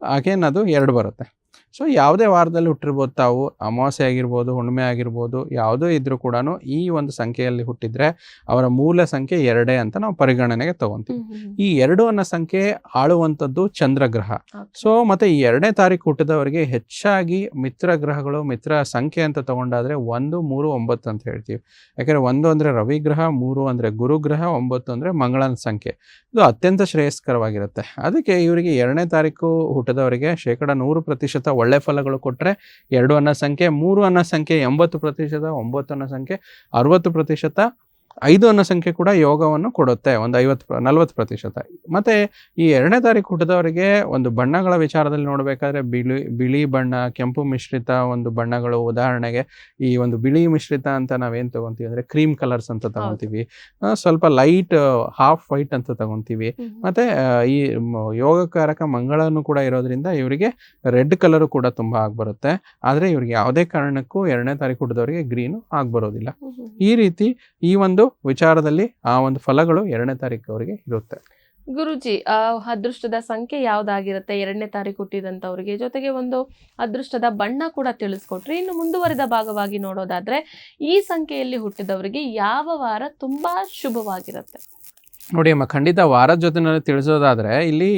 ಅಗೇನ್ ಅದು ಎರಡು ಬರುತ್ತೆ. ಸೊ ಯಾವುದೇ ವಾರದಲ್ಲಿ ಹುಟ್ಟಿರ್ಬೋದು ತಾವು ಅಮಾವಾಸ್ಯೆ ಆಗಿರ್ಬೋದು ಹುಣ್ಣಿಮೆ ಆಗಿರ್ಬೋದು ಯಾವುದೇ ಇದ್ರೂ ಕೂಡ ಈ ಒಂದು ಸಂಖ್ಯೆಯಲ್ಲಿ ಹುಟ್ಟಿದ್ರೆ ಅವರ ಮೂಲ ಸಂಖ್ಯೆ ಎರಡೇ ಅಂತ ನಾವು ಪರಿಗಣನೆಗೆ ತಗೊಂತೀವಿ. ಈ ಎರಡು ಅನ್ನೋ ಸಂಖ್ಯೆ ಆಳುವಂಥದ್ದು ಚಂದ್ರಗ್ರಹ ಸೊ ಮತ್ತೆ ಈ ಎರಡನೇ ತಾರೀಕು ಹುಟ್ಟಿದವರಿಗೆ ಹೆಚ್ಚಾಗಿ ಮಿತ್ರ ಗ್ರಹಗಳು ಮಿತ್ರ ಸಂಖ್ಯೆ ಅಂತ ತಗೊಂಡಾದ್ರೆ ಒಂದು ಮೂರು ಒಂಬತ್ತು ಅಂತ ಹೇಳ್ತೀವಿ. ಯಾಕಂದ್ರೆ ಒಂದು ಅಂದ್ರೆ ರವಿ ಗ್ರಹ ಮೂರು ಅಂದ್ರೆ ಗುರುಗ್ರಹ ಒಂಬತ್ತು ಅಂದ್ರೆ ಮಂಗಳನ ಸಂಖ್ಯೆ. ಇದು ಅತ್ಯಂತ ಶ್ರೇಯಸ್ಕರವಾಗಿರುತ್ತೆ. ಅದಕ್ಕೆ ಇವರಿಗೆ ಎರಡನೇ ತಾರೀಕು ಹುಟ್ಟಿದವರಿಗೆ ಶೇಕಡ ನೂರು ಪ್ರತಿಶತ ಒಳ್ಳೆ ಫಲಗಳು ಕೊಟ್ಟರೆ ಎರಡು ಅನ್ನೋ ಸಂಖ್ಯೆ, ಮೂರು ಅನ್ನೋ ಸಂಖ್ಯೆ ಎಂಬತ್ತು ಪ್ರತಿಶತ, ಒಂಬತ್ತು ಅನ್ನೋ ಸಂಖ್ಯೆ, ಅರವತ್ತು ಪ್ರತಿಶತ ಐದು ಅನ್ನೋ ಸಂಖ್ಯೆ ಕೂಡ ಯೋಗವನ್ನು ಕೊಡುತ್ತೆ ಒಂದು ಐವತ್ತು ನಲ್ವತ್ತು ಪ್ರತಿಶತ. ಮತ್ತೆ ಈ ಎರಡನೇ ತಾರೀಕು ಹುಟ್ಟಿದವರಿಗೆ ಒಂದು ಬಣ್ಣಗಳ ವಿಚಾರದಲ್ಲಿ ನೋಡಬೇಕಾದ್ರೆ ಬಿಳಿ ಬಿಳಿ ಬಣ್ಣ ಕೆಂಪು ಮಿಶ್ರಿತ ಒಂದು ಬಣ್ಣಗಳು. ಉದಾಹರಣೆಗೆ ಈ ಒಂದು ಬಿಳಿ ಮಿಶ್ರಿತ ಅಂತ ನಾವೇನು ತಗೊಂತೀವಿ ಅಂದ್ರೆ ಕ್ರೀಮ್ ಕಲರ್ಸ್ ಅಂತ ತಗೊಂತೀವಿ. ಸ್ವಲ್ಪ ಲೈಟ್ ಹಾಫ್ ವೈಟ್ ಅಂತ ತಗೊಂತೀವಿ. ಮತ್ತೆ ಈ ಯೋಗಕಾರಕ ಮಂಗಳನು ಕೂಡ ಇರೋದ್ರಿಂದ ಇವರಿಗೆ ರೆಡ್ ಕಲರು ಕೂಡ ತುಂಬಾ ಆಗ್ಬರುತ್ತೆ. ಆದರೆ ಇವ್ರಿಗೆ ಯಾವುದೇ ಕಾರಣಕ್ಕೂ ಎರಡನೇ ತಾರೀಕು ಹುಟ್ಟಿದವರಿಗೆ ಗ್ರೀನು ಆಗ್ಬರೋದಿಲ್ಲ. ಈ ರೀತಿ ಈ ಒಂದು ವಿಚಾರದಲ್ಲಿ ಆ ಒಂದು ಫಲಗಳು ಎರಡನೇ ತಾರೀಕು ಅವರಿಗೆ ಇರುತ್ತೆ. ಗುರುಜಿ, ಆ ಅದೃಷ್ಟದ ಸಂಖ್ಯೆ ಯಾವ್ದಾಗಿರುತ್ತೆ? ಎರಡನೇ ತಾರೀಕು ಹುಟ್ಟಿದಂಥವ್ರಿಗೆ. ಜೊತೆಗೆ ಒಂದು ಅದೃಷ್ಟದ ಬಣ್ಣ ಕೂಡ ತಿಳಿಸ್ಕೊಟ್ರಿ. ಇನ್ನು ಮುಂದುವರಿದ ಭಾಗವಾಗಿ ನೋಡೋದಾದ್ರೆ, ಈ ಸಂಖ್ಯೆಯಲ್ಲಿ ಹುಟ್ಟಿದವರಿಗೆ ಯಾವ ವಾರ ತುಂಬಾ ಶುಭವಾಗಿರುತ್ತೆ. ನೋಡಿ ಅಮ್ಮ, ಖಂಡಿತ ವಾರದ ಜೊತೆನಲ್ಲಿ ತಿಳಿಸೋದಾದರೆ ಇಲ್ಲಿ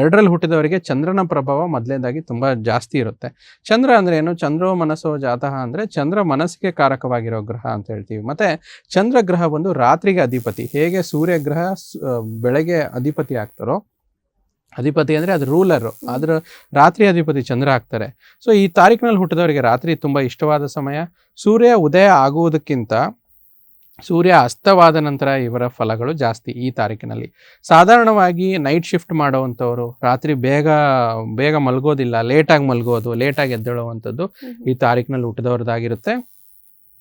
ಎರಡರಲ್ಲಿ ಹುಟ್ಟಿದವರಿಗೆ ಚಂದ್ರನ ಪ್ರಭಾವ ಮೊದಲನೇದಾಗಿ ತುಂಬ ಜಾಸ್ತಿ ಇರುತ್ತೆ. ಚಂದ್ರ ಅಂದರೆ ಏನು? ಚಂದ್ರೋ ಮನಸ್ಸೋ ಜಾತಃ ಅಂದರೆ ಚಂದ್ರ ಮನಸ್ಸಿಗೆ ಕಾರಕವಾಗಿರೋ ಗ್ರಹ ಅಂತ ಹೇಳ್ತೀವಿ. ಮತ್ತು ಚಂದ್ರ ಗ್ರಹ ಬಂದು ರಾತ್ರಿಗೆ ಅಧಿಪತಿ. ಹೇಗೆ ಸೂರ್ಯ ಗ್ರಹ ಬೆಳಗ್ಗೆ ಅಧಿಪತಿ ಆಗ್ತಾರೋ, ಅಧಿಪತಿ ಅಂದರೆ ಅದು ರೂಲರು. ಅದರ ರಾತ್ರಿ ಅಧಿಪತಿ ಚಂದ್ರ ಆಗ್ತಾರೆ. ಸೊ ಈ ತಾರೀಕಿನಲ್ಲಿ ಹುಟ್ಟಿದವರಿಗೆ ರಾತ್ರಿ ತುಂಬ ಇಷ್ಟವಾದ ಸಮಯ. ಸೂರ್ಯ ಉದಯ ಆಗುವುದಕ್ಕಿಂತ ಸೂರ್ಯ ಅಸ್ತವಾದ ನಂತರ ಇವರ ಫಲಗಳು ಜಾಸ್ತಿ ಈ ತಾರೀಕಿನಲ್ಲಿ. ಸಾಧಾರಣವಾಗಿ ನೈಟ್ ಶಿಫ್ಟ್ ಮಾಡುವಂಥವ್ರು ರಾತ್ರಿ ಬೇಗ ಬೇಗ ಮಲಗೋದಿಲ್ಲ ಲೇಟಾಗಿ ಮಲಗೋದು ಲೇಟಾಗಿ ಎದ್ದೇಳುವಂಥದ್ದು ಈ ತಾರೀಕಿನಲ್ಲಿ ಹುಟ್ಟಿದವ್ರದ್ದಾಗಿರುತ್ತೆ.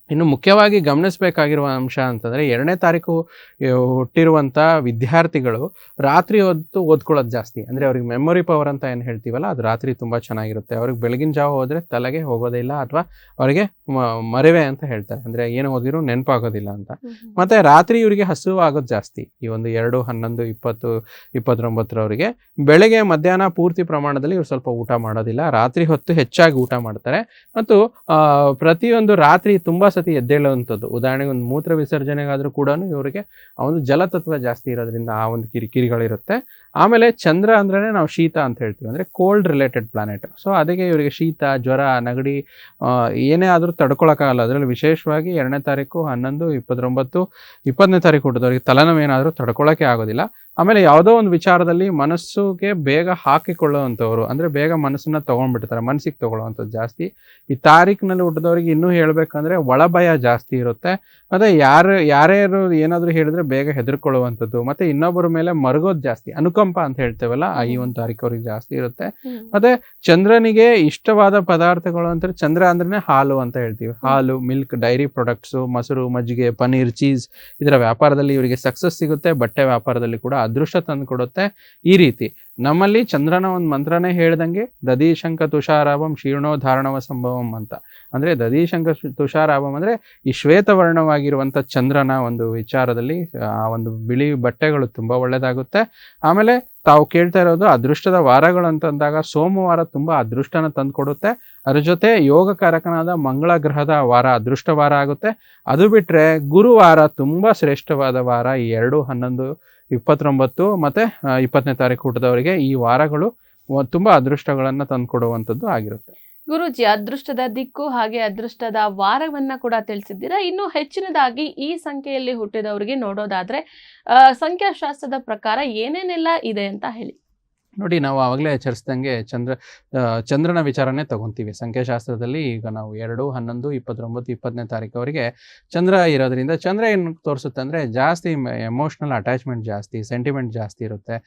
ಇನ್ನು ಮುಖ್ಯವಾಗಿ ಗಮನಿಸಬೇಕಾಗಿರುವ ಅಂಶ ಅಂತಂದರೆ ಎರಡನೇ ತಾರೀಕು ಹುಟ್ಟಿರುವಂಥ ವಿದ್ಯಾರ್ಥಿಗಳು ರಾತ್ರಿ ಹೊತ್ತು ಓದ್ಕೊಳ್ಳೋದು ಜಾಸ್ತಿ. ಅಂದರೆ ಅವ್ರಿಗೆ ಮೆಮೊರಿ ಪವರ್ ಅಂತ ಏನು ಹೇಳ್ತೀವಲ್ಲ ಅದು ರಾತ್ರಿ ತುಂಬ ಚೆನ್ನಾಗಿರುತ್ತೆ. ಅವ್ರಿಗೆ ಬೆಳಗಿನ ಜಾವ ಹೋದರೆ ತಲೆಗೆ ಹೋಗೋದೇ ಇಲ್ಲ ಅಥವಾ ಅವರಿಗೆ ಮರೆವೆ ಅಂತ ಹೇಳ್ತಾರೆ. ಅಂದರೆ ಏನು ಓದಿದ್ರು ನೆನಪಾಗೋದಿಲ್ಲ ಅಂತ. ಮತ್ತೆ ರಾತ್ರಿ ಇವರಿಗೆ ಹಸಿವು ಆಗೋದು ಜಾಸ್ತಿ. ಈ ಒಂದು ಎರಡು ಹನ್ನೊಂದು ಇಪ್ಪತ್ತು ಇಪ್ಪತ್ತೊಂಬತ್ತರವರಿಗೆ ಬೆಳಗ್ಗೆ ಮಧ್ಯಾಹ್ನ ಪೂರ್ತಿ ಪ್ರಮಾಣದಲ್ಲಿ ಇವ್ರು ಸ್ವಲ್ಪ ಊಟ ಮಾಡೋದಿಲ್ಲ. ರಾತ್ರಿ ಹೊತ್ತು ಹೆಚ್ಚಾಗಿ ಊಟ ಮಾಡ್ತಾರೆ. ಮತ್ತು ಪ್ರತಿಯೊಂದು ರಾತ್ರಿ ತುಂಬಾ ಸತಿ ಎದ್ದೇಳುವಂಥದ್ದು. ಉದಾಹರಣೆಗೆ ಒಂದು ಮೂತ್ರ ವಿಸರ್ಜನೆಗಾದರೂ ಕೂಡ ಇವರಿಗೆ ಆ ಒಂದು ಜಲತತ್ವ ಜಾಸ್ತಿ ಇರೋದ್ರಿಂದ ಆ ಒಂದು ಕಿರಿಕಿರಿಗಳಿರುತ್ತೆ ಆಮೇಲೆ ಚಂದ್ರ ಅಂದ್ರೆ ನಾವು ಶೀತ ಅಂತ ಹೇಳ್ತೀವಿ. ಅಂದ್ರೆ ಕೋಲ್ಡ್ ರಿಲೇಟೆಡ್ ಪ್ಲಾನೆಟ್ ಸೊ ಅದಕ್ಕೆ ಇವರಿಗೆ ಶೀತ, ಜ್ವರ, ನಗಡಿ ಏನೇ ಆದರೂ ತಡ್ಕೊಳಕ್ಕಾಗಲ್ಲ. ಅದರಲ್ಲಿ ವಿಶೇಷವಾಗಿ ಎರಡನೇ ತಾರೀಕು, ಹನ್ನೊಂದು, ಇಪ್ಪತ್ತೊಂಬತ್ತು, ಇಪ್ಪತ್ತನೇ ತಾರೀಕು ಹುಟ್ಟಿದವರಿಗೆ ತಲೆನೋವು ಏನಾದರೂ ತಡ್ಕೊಳಕ್ಕೆ ಆಗೋದಿಲ್ಲ. ಆಮೇಲೆ ಯಾವುದೋ ಒಂದು ವಿಚಾರದಲ್ಲಿ ಮನಸ್ಸುಗೆ ಬೇಗ ಹಾಕಿಕೊಳ್ಳುವಂಥವ್ರು ಅಂದ್ರೆ ಬೇಗ ಮನಸ್ಸನ್ನ ತೊಗೊಂಡ್ಬಿಡ್ತಾರೆ ಮನಸ್ಸಿಗೆ ತೊಗೊಳ್ಳುವಂಥದ್ದು ಜಾಸ್ತಿ. ಈ ತಾರೀಕಿನಲ್ಲಿ ಹುಟ್ಟಿದವ್ರಿಗೆ ಇನ್ನೂ ಹೇಳಬೇಕಂದ್ರೆ ಒಳಭಯ ಜಾಸ್ತಿ ಇರುತ್ತೆ. ಮತ್ತು ಯಾರು ಯಾರ್ಯಾರು ಏನಾದರೂ ಹೇಳಿದ್ರೆ ಬೇಗ ಹೆದರ್ಕೊಳ್ಳುವಂಥದ್ದು ಮತ್ತೆ ಇನ್ನೊಬ್ಬರ ಮೇಲೆ ಮರಗೋದು ಜಾಸ್ತಿ. ಅನುಕಂಪ ಅಂತ ಹೇಳ್ತೇವಲ್ಲ ಆ ಈ ಒಂದು ತಾರೀಕು ಅವ್ರಿಗೆ ಜಾಸ್ತಿ ಇರುತ್ತೆ. ಮತ್ತೆ ಚಂದ್ರನಿಗೆ ಇಷ್ಟವಾದ ಪದಾರ್ಥಗಳು ಅಂದ್ರೆ ಚಂದ್ರ ಅಂದ್ರೆ ಹಾಲು ಅಂತ ಹೇಳ್ತೀವಿ. ಹಾಲು ಮಿಲ್ಕ್ ಡೈರಿ ಪ್ರಾಡಕ್ಟ್ಸು ಮೊಸರು ಮಜ್ಜಿಗೆ ಪನೀರ್ ಚೀಸ್ ಇದರ ವ್ಯಾಪಾರದಲ್ಲಿ ಇವರಿಗೆ ಸಕ್ಸಸ್ ಸಿಗುತ್ತೆ. ಬಟ್ಟೆ ವ್ಯಾಪಾರದಲ್ಲಿ ಕೂಡ ಅದೃಷ್ಟ ತಂದು ಕೊಡುತ್ತೆ ಈ ರೀತಿ. ನಮ್ಮಲ್ಲಿ ಚಂದ್ರನ ಒಂದು ಮಂತ್ರನೇ ಹೇಳ್ದಂಗೆ ದದೀಶಂಕ ತುಷಾರಾಭಂ ಧಾರಣವ ಸಂಭವಂ ಅಂತ. ಅಂದ್ರೆ ದದೀಶಂಕ ತುಷಾರಾಭಂ ಅಂದ್ರೆ ಈ ಶ್ವೇತವರ್ಣವಾಗಿರುವಂತ ಚಂದ್ರನ ಒಂದು ವಿಚಾರದಲ್ಲಿ, ಆ ಒಂದು ಬಿಳಿ ಬಟ್ಟೆಗಳು ತುಂಬಾ ಒಳ್ಳೇದಾಗುತ್ತೆ. ಆಮೇಲೆ ತಾವು ಕೇಳ್ತಾ ಇರೋದು ಅದೃಷ್ಟದ ವಾರಗಳು ಅಂತಂದಾಗ ಸೋಮವಾರ ತುಂಬಾ ಅದೃಷ್ಟನ ತಂದುಕೊಡುತ್ತೆ. ಅದ್ರ ಜೊತೆ ಯೋಗಕಾರಕನಾದ ಮಂಗಳ ಗ್ರಹದ ವಾರ ಅದೃಷ್ಟ ವಾರ ಆಗುತ್ತೆ. ಅದು ಬಿಟ್ರೆ ಗುರುವಾರ ತುಂಬಾ ಶ್ರೇಷ್ಠವಾದ ವಾರ ಈ ಎರಡು ಹನ್ನೊಂದು ಇಪ್ಪತ್ತೊಂಬತ್ತು ಮತ್ತೆ ಇಪ್ಪತ್ತನೇ ತಾರೀಕು ಹುಟ್ಟಿದವರಿಗೆ ಈ ವಾರಗಳು ತುಂಬಾ ಅದೃಷ್ಟಗಳನ್ನ ತಂದ್ಕೊಡುವಂಥದ್ದು ಆಗಿರುತ್ತೆ. ಗುರುಜಿ, ಅದೃಷ್ಟದ ದಿಕ್ಕು ಹಾಗೆ ಅದೃಷ್ಟದ ವಾರವನ್ನ ಕೂಡ ತಿಳಿಸಿದ್ದೀರಾ? ಇನ್ನು ಹೆಚ್ಚಿನದಾಗಿ ಈ ಸಂಖ್ಯೆಯಲ್ಲಿ ಹುಟ್ಟಿದವರಿಗೆ ನೋಡೋದಾದ್ರೆ ಸಂಖ್ಯಾಶಾಸ್ತ್ರದ ಪ್ರಕಾರ ಏನೇನೆಲ್ಲ ಇದೆ ಅಂತ ಹೇಳಿ. ನೋಡಿ ನಾವು ಆವಾಗಲೇ ಎಚ್ಚರಿಸ್ದಂಗೆ ಚಂದ್ರ ಚಂದ್ರನ ವಿಚಾರನೇ ತಗೊಂತೀವಿ. ಸಂಖ್ಯಾಶಾಸ್ತ್ರದಲ್ಲಿ ಈಗ ನಾವು ಎರಡು ಹನ್ನೊಂದು ಇಪ್ಪತ್ತೊಂಬತ್ತು ಇಪ್ಪತ್ತನೇ ತಾರೀಕವರೆಗೆ ಚಂದ್ರ ಇರೋದ್ರಿಂದ ಚಂದ್ರ ಏನು ತೋರಿಸುತ್ತೆ ಅಂದರೆ ಜಾಸ್ತಿ ಎಮೋಷ್ನಲ್ ಅಟ್ಯಾಚ್ಮೆಂಟ್ ಜಾಸ್ತಿ ಸೆಂಟಿಮೆಂಟ್ ಜಾಸ್ತಿ ಇರುತ್ತೆ.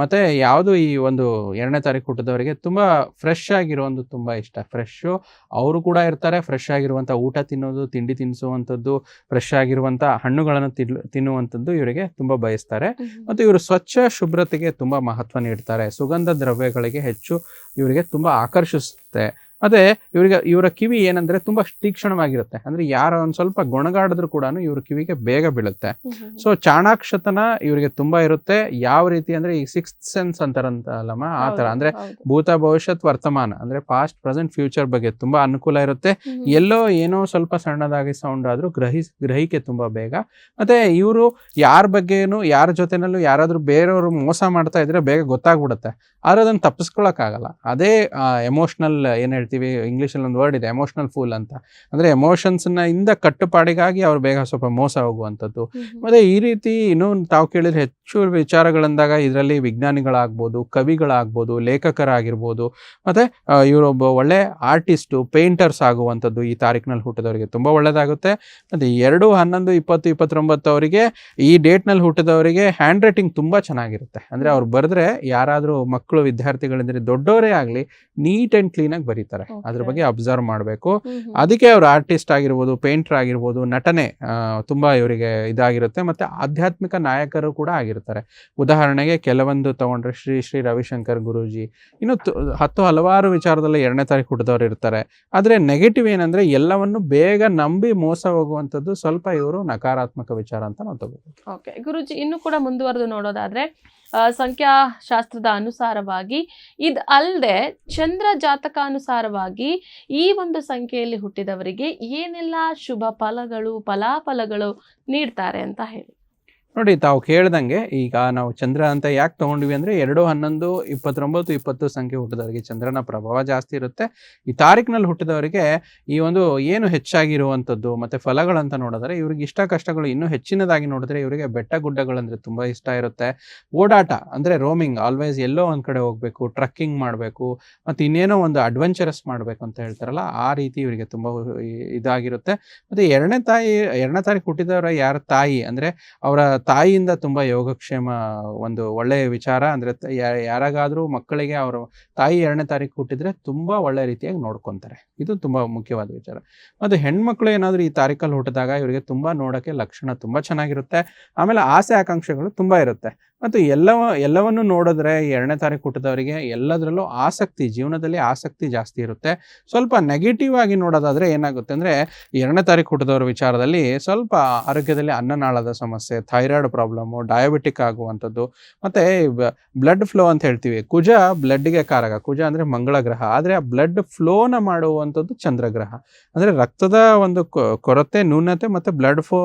ಮತ್ತು ಯಾವುದು ಈ ಒಂದು ಎರಡನೇ ತಾರೀಕು ಹುಟ್ಟಿದವರಿಗೆ ತುಂಬ ಫ್ರೆಶ್ ಆಗಿರೋದು ತುಂಬ ಇಷ್ಟ. ಫ್ರೆಶ್ಶು ಅವರು ಕೂಡ ಇರ್ತಾರೆ. ಫ್ರೆಶ್ ಆಗಿರುವಂಥ ಊಟ ತಿನ್ನೋದು ತಿಂಡಿ ತಿನ್ನಿಸುವಂಥದ್ದು ಫ್ರೆಶ್ ಆಗಿರುವಂಥ ಹಣ್ಣುಗಳನ್ನು ತಿನ್ ತಿನ್ನುವಂಥದ್ದು ಇವರಿಗೆ ತುಂಬ ಬಯಸ್ತಾರೆ. ಮತ್ತು ಇವರು ಸ್ವಚ್ಛ ಶುಭ್ರತೆಗೆ ತುಂಬಾ ಮಹತ್ವ ನೀಡ್ತಾರೆ. ಸುಗಂಧ ದ್ರವ್ಯಗಳಿಗೆ ಹೆಚ್ಚು ಇವರಿಗೆ ತುಂಬಾ ಆಕರ್ಷಿಸುತ್ತೆ. ಮತ್ತೆ ಇವರಿಗೆ ಇವರ ಕಿವಿ ಏನಂದ್ರೆ ತುಂಬಾ ತೀಕ್ಷ್ಣವಾಗಿರುತ್ತೆ. ಅಂದ್ರೆ ಯಾರ ಒಂದ್ ಸ್ವಲ್ಪ ಗೊಣಗಾಡಿದ್ರು ಕೂಡ ಇವ್ರ ಕಿವಿಗೆ ಬೇಗ ಬೀಳುತ್ತೆ. ಸೊ ಚಾಣಾಕ್ಷತನ ಇವರಿಗೆ ತುಂಬಾ ಇರುತ್ತೆ. ಯಾವ ರೀತಿ ಅಂದ್ರೆ ಈ ಸಿಕ್ಸ್ ಸೆನ್ಸ್ ಅಂತಾರಂತಲ್ಲಮ್ಮ ಆ ತರ ಅಂದ್ರೆ ಭೂತ ಭವಿಷ್ಯತ್ ವರ್ತಮಾನ ಅಂದ್ರೆ ಪಾಸ್ಟ್ ಪ್ರೆಸೆಂಟ್ ಫ್ಯೂಚರ್ ಬಗ್ಗೆ ತುಂಬಾ ಅನುಕೂಲ ಇರುತ್ತೆ. ಎಲ್ಲೋ ಏನೋ ಸ್ವಲ್ಪ ಸಣ್ಣದಾಗಿ ಸೌಂಡ್ ಆದ್ರೂ ಗ್ರಹಿ ಗ್ರಹಿಕೆ ತುಂಬಾ ಬೇಗ. ಮತ್ತೆ ಇವರು ಯಾರ ಬಗ್ಗೆನು ಯಾರ ಜೊತೆನಲ್ಲೂ ಯಾರಾದ್ರೂ ಬೇರೆಯವರು ಮೋಸ ಮಾಡ್ತಾ ಇದ್ರೆ ಬೇಗ ಗೊತ್ತಾಗ್ಬಿಡುತ್ತೆ. ಆದ್ರೆ ಅದನ್ನ ತಪ್ಪಿಸ್ಕೊಳಕ್ಕಾಗಲ್ಲ. ಅದೇ ಎಮೋಷನಲ್ ಏನ್ ಹೇಳ್ತೀವಿ ಇಂಗ್ಲೀಷಲ್ಲಿ ಒಂದು ವರ್ಡ್ ಇದೆ ಎಮೋಷನಲ್ ಫೂಲ್ ಅಂತ. ಅಂದ್ರೆ ಎಮೋಷನ್ಸ್ನ ಇಂದ ಕಟ್ಟುಪಾಡಿಗಾಗಿ ಅವ್ರು ಬೇಗ ಸ್ವಲ್ಪ ಮೋಸ ಹೋಗುವಂಥದ್ದು. ಮತ್ತೆ ಈ ರೀತಿ ಇನ್ನೂ ತಾವು ಕೇಳಿದ್ರೆ ಹೆಚ್ಚು ವಿಚಾರಗಳಂದಾಗ ಇದರಲ್ಲಿ ವಿಜ್ಞಾನಿಗಳಾಗ್ಬೋದು ಕವಿಗಳಾಗ್ಬೋದು ಲೇಖಕರಾಗಿರ್ಬೋದು ಮತ್ತೆ ಇವರೊಬ್ಬ ಒಳ್ಳೆ ಆರ್ಟಿಸ್ಟು ಪೇಂಟರ್ಸ್ ಆಗುವಂಥದ್ದು ಈ ತಾರೀಕಿನಲ್ಲಿ ಹುಟ್ಟಿದವರಿಗೆ ತುಂಬ ಒಳ್ಳೆಯದಾಗುತ್ತೆ ಮತ್ತು ಎರಡು ಹನ್ನೊಂದು ಇಪ್ಪತ್ತು ಇಪ್ಪತ್ತೊಂಬತ್ತು ಅವರಿಗೆ ಈ ಡೇಟ್ನಲ್ಲಿ ಹುಟ್ಟಿದವರಿಗೆ ಹ್ಯಾಂಡ್ ರೈಟಿಂಗ್ ತುಂಬ ಚೆನ್ನಾಗಿರುತ್ತೆ. ಅಂದರೆ ಅವ್ರು ಬರೆದ್ರೆ ಯಾರಾದರೂ ಮಕ್ಕಳು ವಿದ್ಯಾರ್ಥಿಗಳಿದ್ರೆ ದೊಡ್ಡವರೇ ಆಗಲಿ ನೀಟ್ ಆ್ಯಂಡ್ ಕ್ಲೀನಾಗಿ ಬರೀತಾರೆ. ಅದ್ರ ಬಗ್ಗೆ ಅಬ್ಸರ್ವ್ ಮಾಡಬೇಕು. ಅದಕ್ಕೆ ಅವರು ಆರ್ಟಿಸ್ಟ್ ಆಗಿರ್ಬೋದು ಪೇಂಟರ್ ಆಗಿರ್ಬೋದು ನಟನೆ ತುಂಬಾ ಇವರಿಗೆ ಇದಾಗಿರುತ್ತೆ ಮತ್ತೆ ಆಧ್ಯಾತ್ಮಿಕ ನಾಯಕರು ಕೂಡ ಆಗಿರ್ತಾರೆ. ಉದಾಹರಣೆಗೆ ಕೆಲವೊಂದು ತಗೊಂಡ್ರೆ ಶ್ರೀ ಶ್ರೀ ರವಿಶಂಕರ್ ಗುರೂಜಿ. ಇನ್ನು ಹತ್ತು ಹಲವಾರು ವಿಚಾರದಲ್ಲಿ ಎರಡನೇ ತಾರೀಕು ಹುಟ್ಟಿದವರು ಇರ್ತಾರೆ. ಆದ್ರೆ ನೆಗೆಟಿವ್ ಏನಂದ್ರೆ ಎಲ್ಲವನ್ನು ಬೇಗ ನಂಬಿ ಮೋಸ ಹೋಗುವಂಥದ್ದು ಸ್ವಲ್ಪ ಇವರು ನಕಾರಾತ್ಮಕ ವಿಚಾರ ಅಂತ ನಾವು ತಗೋಬೇಕು ಓಕೆ ಗುರುಜಿ ಇನ್ನು ಕೂಡ ಮುಂದುವರೆದು ನೋಡೋದಾದ್ರೆ ಸಂಖ್ಯಾಶಾಸ್ತ್ರದ ಅನುಸಾರವಾಗಿ ಇದು ಅಲ್ಲದೆ ಚಂದ್ರ ಜಾತಕ ಅನುಸಾರವಾಗಿ ಈ ಒಂದು ಸಂಖ್ಯೆಯಲ್ಲಿ ಹುಟ್ಟಿದವರಿಗೆ ಏನೆಲ್ಲ ಶುಭ ಫಲಗಳು, ಫಲಾಫಲಗಳು ನೀಡ್ತಾರೆ ಅಂತ ಹೇಳಿ. ನೋಡಿ, ತಾವು ಕೇಳ್ದಂಗೆ ಈಗ ನಾವು ಚಂದ್ರ ಅಂತ ಯಾಕೆ ತಗೊಂಡ್ವಿ ಅಂದ್ರೆ ಎರಡು ಹನ್ನೊಂದು, ಇಪ್ಪತ್ತೊಂಬತ್ತು, ಇಪ್ಪತ್ತು ಸಂಖ್ಯೆ ಹುಟ್ಟಿದವರಿಗೆ ಚಂದ್ರನ ಪ್ರಭಾವ ಜಾಸ್ತಿ ಇರುತ್ತೆ. ಈ ತಾರೀಕಿನಲ್ಲಿ ಹುಟ್ಟಿದವರಿಗೆ ಈ ಒಂದು ಏನು ಹೆಚ್ಚಾಗಿರುವಂಥದ್ದು ಮತ್ತೆ ಫಲಗಳಂತ ನೋಡಿದ್ರೆ ಇವ್ರಿಗೆ ಇಷ್ಟ ಕಷ್ಟಗಳು ಇನ್ನೂ ಹೆಚ್ಚಿನದಾಗಿ ನೋಡಿದ್ರೆ ಇವರಿಗೆ ಬೆಟ್ಟ ಗುಡ್ಡಗಳಂದ್ರೆ ತುಂಬಾ ಇಷ್ಟ ಇರುತ್ತೆ. ಓಡಾಟ ಅಂದ್ರೆ ರೋಮಿಂಗ್ ಆಲ್ವೇಸ್ ಎಲ್ಲೋ ಒಂದು ಕಡೆ ಹೋಗ್ಬೇಕು ಟ್ರಕ್ಕಿಂಗ್ ಮಾಡಬೇಕು, ಮತ್ತೆ ಇನ್ನೇನೋ ಒಂದು ಅಡ್ವೆಂಚರಸ್ ಮಾಡಬೇಕು ಅಂತ ಹೇಳ್ತಾರಲ್ಲ, ಆ ರೀತಿ ಇವರಿಗೆ ತುಂಬಾ ಇದಾಗಿರುತ್ತೆ. ಮತ್ತೆ ಎರಡನೇ ತಾಯಿ, ಎರಡನೇ ತಾರೀಕು ಹುಟ್ಟಿದವರ ಯಾರ ತಾಯಿ ಅಂದ್ರೆ ಅವರ ತಾಯಿಯಿಂದ ತುಂಬಾ ಯೋಗಕ್ಷೇಮ ಒಂದು ಒಳ್ಳೆಯ ವಿಚಾರ. ಅಂದ್ರೆ ಯಾರಾಗಾದರೂ ಮಕ್ಕಳಿಗೆ ಅವರ ತಾಯಿ ಎರಡನೇ ತಾರೀಕು ಹುಟ್ಟಿದ್ರೆ ತುಂಬಾ ಒಳ್ಳೆ ರೀತಿಯಾಗಿ ನೋಡ್ಕೊತಾರೆ. ಇದು ತುಂಬಾ ಮುಖ್ಯವಾದ ವಿಚಾರ. ಮತ್ತೆ ಹೆಣ್ಮಕ್ಳು ಏನಾದ್ರೂ ಈ ತಾರೀಕಲ್ಲಿ ಹುಟ್ಟಿದಾಗ ಇವರಿಗೆ ತುಂಬಾ ನೋಡೋಕ್ಕೆ ಲಕ್ಷಣ ತುಂಬಾ ಚೆನ್ನಾಗಿರುತ್ತೆ. ಆಮೇಲೆ ಆಸೆ, ಆಕಾಂಕ್ಷೆಗಳು ತುಂಬಾ ಇರುತ್ತೆ. ಮತ್ತು ಎಲ್ಲವ, ಎಲ್ಲವನ್ನು ನೋಡಿದ್ರೆ ಎರಡನೇ ತಾರೀಕು ಹುಟ್ಟಿದವರಿಗೆ ಎಲ್ಲದರಲ್ಲೂ ಆಸಕ್ತಿ, ಜೀವನದಲ್ಲಿ ಆಸಕ್ತಿ ಜಾಸ್ತಿ ಇರುತ್ತೆ. ಸ್ವಲ್ಪ ನೆಗೆಟಿವ್ ಆಗಿ ನೋಡೋದಾದ್ರೆ ಏನಾಗುತ್ತೆ ಅಂದರೆ, ಎರಡನೇ ತಾರೀಕು ಹುಟ್ಟಿದವರ ವಿಚಾರದಲ್ಲಿ ಸ್ವಲ್ಪ ಆರೋಗ್ಯದಲ್ಲಿ ಅನ್ನನಾಳದ ಸಮಸ್ಯೆ ಥೈರಾಯ್ಡ್ ಪ್ರಾಬ್ಲಮ್ಮು ಡಯಾಬಿಟಿಕ್ ಆಗುವಂಥದ್ದು, ಮತ್ತು ಬ್ಲಡ್ ಫ್ಲೋ ಅಂತ ಹೇಳ್ತೀವಿ. ಕುಜ ಬ್ಲಡ್ಗೆ ಕಾರಕ. ಕುಜ ಅಂದರೆ ಮಂಗಳ ಗ್ರಹ. ಆದರೆ ಆ ಬ್ಲಡ್ ಫ್ಲೋನ ಮಾಡುವಂಥದ್ದು ಚಂದ್ರಗ್ರಹ. ಅಂದರೆ ರಕ್ತದ ಒಂದು ಕೊರತೆ, ನ್ಯೂನತೆ ಮತ್ತು ಬ್ಲಡ್ ಫ್ಲೋ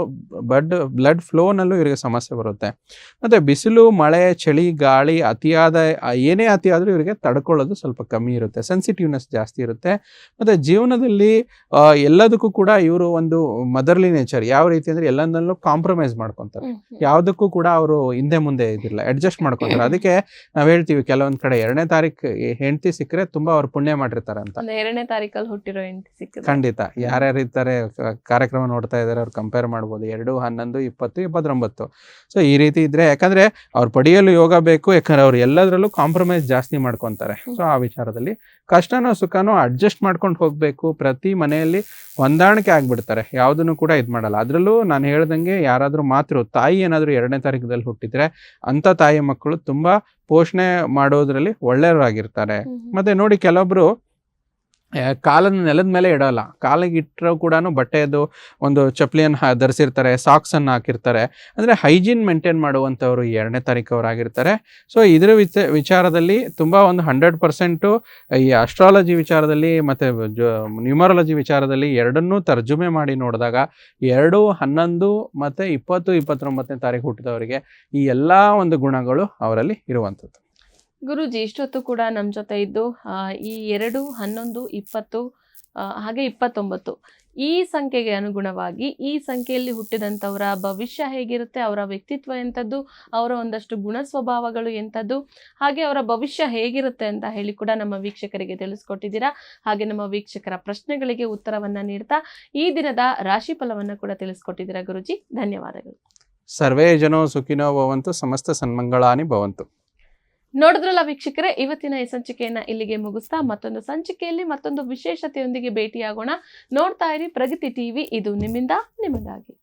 ಬ್ಲಡ್ ಬ್ಲಡ್ ಫ್ಲೋನಲ್ಲೂ ಇವರಿಗೆ ಸಮಸ್ಯೆ ಬರುತ್ತೆ. ಮತ್ತು ಬಿಸಿಲು ಮಳೆ ಚಳಿ ಗಾಳಿ ಅತಿಯಾದ ಏನೇ ಅತಿ ಆದರೂ ಇವರಿಗೆ ತಡ್ಕೊಳ್ಳೋದು ಸ್ವಲ್ಪ ಕಮ್ಮಿ ಇರುತ್ತೆ. ಸೆನ್ಸಿಟಿವ್ನೆಸ್ ಜಾಸ್ತಿ ಇರುತ್ತೆ. ಮತ್ತು ಜೀವನದಲ್ಲಿ ಎಲ್ಲದಕ್ಕೂ ಕೂಡ ಇವರು ಒಂದು ಮದರ್ಲಿ ನೇಚರ್ ಯಾವ ರೀತಿ ಅಂದರೆ ಎಲ್ಲದನ್ನಲ್ಲೂ ಕಾಂಪ್ರಮೈಸ್ ಮಾಡ್ಕೊತಾರೆ. ಯಾವುದಕ್ಕೂ ಕೂಡ ಅವರು ಹಿಂದೆ ಮುಂದೆ ಇದಿಲ್ಲ ಅಡ್ಜಸ್ಟ್ ಮಾಡ್ಕೊತಾರೆ. ಅದಕ್ಕೆ ನಾವು ಹೇಳ್ತೀವಿ ಕೆಲವೊಂದು ಕಡೆ ಎರಡನೇ ತಾರೀಕು ಹೆಂಡತಿ ಸಿಕ್ಕರೆ ತುಂಬಾ ಅವ್ರು ಪುಣ್ಯ ಮಾಡಿರ್ತಾರೆ ಅಂತ. ಎರಡನೇ ತಾರೀಕಲ್ಲಿ ಹುಟ್ಟಿರೋ ಹೆಂಡತಿ ಸಿಕ್ಕ ಖಂಡಿತ. ಯಾರ್ಯಾರು ಇರ್ತಾರೆ ಕಾರ್ಯಕ್ರಮ ನೋಡ್ತಾ ಇದ್ದಾರೆ ಅವ್ರು ಕಂಪೇರ್ ಮಾಡ್ಬೋದು. ಎರಡು ಹನ್ನೊಂದು ಇಪ್ಪತ್ತು ಇಪ್ಪತ್ತೊಂಬತ್ತು. ಸೊ ಈ ರೀತಿ ಇದ್ರೆ ಯಾಕಂದ್ರೆ ಅವ್ರು ಪಡೆಯಲು ಯೋಗ ಬೇಕು ಯಾಕಂದ್ರೆ ಅವ್ರು ಎಲ್ಲದರಲ್ಲೂ ಕಾಂಪ್ರಮೈಸ್ ಜಾಸ್ತಿ ಮಾಡ್ಕೊತಾರೆ. ಸೊ ಆ ವಿಚಾರದಲ್ಲಿ ಕಷ್ಟನೋ ಸುಖನೋ ಅಡ್ಜಸ್ಟ್ ಮಾಡ್ಕೊಂಡು ಹೋಗ್ಬೇಕು. ಪ್ರತಿ ಮನೆಯಲ್ಲಿ ಹೊಂದಾಣಿಕೆ ಆಗ್ಬಿಡ್ತಾರೆ. ಯಾವುದನ್ನು ಕೂಡ ಇದು ಮಾಡಲ್ಲ. ಅದರಲ್ಲೂ ನಾನು ಹೇಳ್ದಂಗೆ ಯಾರಾದರೂ ಮಾತೃ ತಾಯಿ ಏನಾದರೂ ಎರಡನೇ ತಾರೀಕದಲ್ಲಿ ಹುಟ್ಟಿದ್ರೆ ಅಂಥ ತಾಯಿ ಮಕ್ಕಳು ತುಂಬಾ ಪೋಷಣೆ ಮಾಡೋದ್ರಲ್ಲಿ ಒಳ್ಳೆಯವರಾಗಿರ್ತಾರೆ. ಮತ್ತೆ ನೋಡಿ ಕೆಲವೊಬ್ರು ಕಾಲನ್ನ ನೆಲದ ಮೇಲೆ ಇಡೋಲ್ಲ. ಕಾಲಿಗೆ ಇಟ್ಟರೂ ಕೂಡ ಬಟ್ಟೆದು ಒಂದು ಚಪ್ಪಲಿಯನ್ನು ಧರಿಸಿರ್ತಾರೆ, ಸಾಕ್ಸನ್ನು ಹಾಕಿರ್ತಾರೆ. ಅಂದರೆ ಹೈಜೀನ್ ಮೇಂಟೈನ್ ಮಾಡುವಂಥವ್ರು ಎರಡನೇ ತಾರೀಕವರಾಗಿರ್ತಾರೆ. ಸೊ, ಇದರ ವಿಚ, ವಿಚಾರದಲ್ಲಿ ತುಂಬ ಒಂದು ಹಂಡ್ರೆಡ್ ಪರ್ಸೆಂಟು ಈ ಅಸ್ಟ್ರಾಲಜಿ ವಿಚಾರದಲ್ಲಿ ಮತ್ತು ನ್ಯೂಮರಾಲಜಿ ವಿಚಾರದಲ್ಲಿ ಎರಡನ್ನೂ ತರ್ಜುಮೆ ಮಾಡಿ ನೋಡಿದಾಗ ಎರಡು, ಹನ್ನೊಂದು ಮತ್ತು ಇಪ್ಪತ್ತು, ಇಪ್ಪತ್ತೊಂಬತ್ತನೇ ತಾರೀಕು ಹುಟ್ಟಿದವರಿಗೆ ಈ ಎಲ್ಲ ಒಂದು ಗುಣಗಳು ಅವರಲ್ಲಿ ಇರುವಂಥದ್ದು. ಗುರುಜಿ, ಇಷ್ಟೊತ್ತು ಕೂಡ ನಮ್ಮ ಜೊತೆ ಇದ್ದು ಈ ಎರಡು, ಹನ್ನೊಂದು, ಇಪ್ಪತ್ತು ಹಾಗೆ ಇಪ್ಪತ್ತೊಂಬತ್ತು. ಈ ಸಂಖ್ಯೆಗೆ ಅನುಗುಣವಾಗಿ ಈ ಸಂಖ್ಯೆಯಲ್ಲಿ ಹುಟ್ಟಿದಂಥವರ ಭವಿಷ್ಯ ಹೇಗಿರುತ್ತೆ, ಅವರ ವ್ಯಕ್ತಿತ್ವ ಎಂಥದ್ದು, ಅವರ ಒಂದಷ್ಟು ಗುಣ ಸ್ವಭಾವಗಳು ಎಂಥದ್ದು, ಹಾಗೆ ಅವರ ಭವಿಷ್ಯ ಹೇಗಿರುತ್ತೆ ಅಂತ ಹೇಳಿ ಕೂಡ ನಮ್ಮ ವೀಕ್ಷಕರಿಗೆ ತಿಳಿಸ್ಕೊಟ್ಟಿದ್ದೀರಾ. ಹಾಗೆ ನಮ್ಮ ವೀಕ್ಷಕರ ಪ್ರಶ್ನೆಗಳಿಗೆ ಉತ್ತರವನ್ನು ನೀಡ್ತಾ, ಈ ದಿನದ ರಾಶಿ ಫಲವನ್ನ ಕೂಡ ತಿಳಿಸ್ಕೊಟ್ಟಿದ್ದೀರಾ ಗುರುಜಿ. ಧನ್ಯವಾದಗಳು. ಸರ್ವೇ ಜನೋ ಸುಖಿನೋ ಭವಂತು, ಸಮಸ್ತ ಸನ್ಮಂಗಳಾನಿ ಭವಂತು. ನೋಡಿದ್ರಲ್ಲ ವೀಕ್ಷಕರೇ, ಇವತ್ತಿನ ಈ ಸಂಚಿಕೆಯನ್ನ ಇಲ್ಲಿಗೆ ಮುಗಿಸ್ತಾ ಮತ್ತೊಂದು ಸಂಚಿಕೆಯಲ್ಲಿ ಮತ್ತೊಂದು ವಿಶೇಷತೆಯೊಂದಿಗೆ ಭೇಟಿಯಾಗೋಣ ನೋಡ್ತಾ ಇರಿ ಪ್ರಗತಿ ಟಿವಿ, ಇದು ನಿಮ್ಮಿಂದ ನಿಮಗಾಗಿ.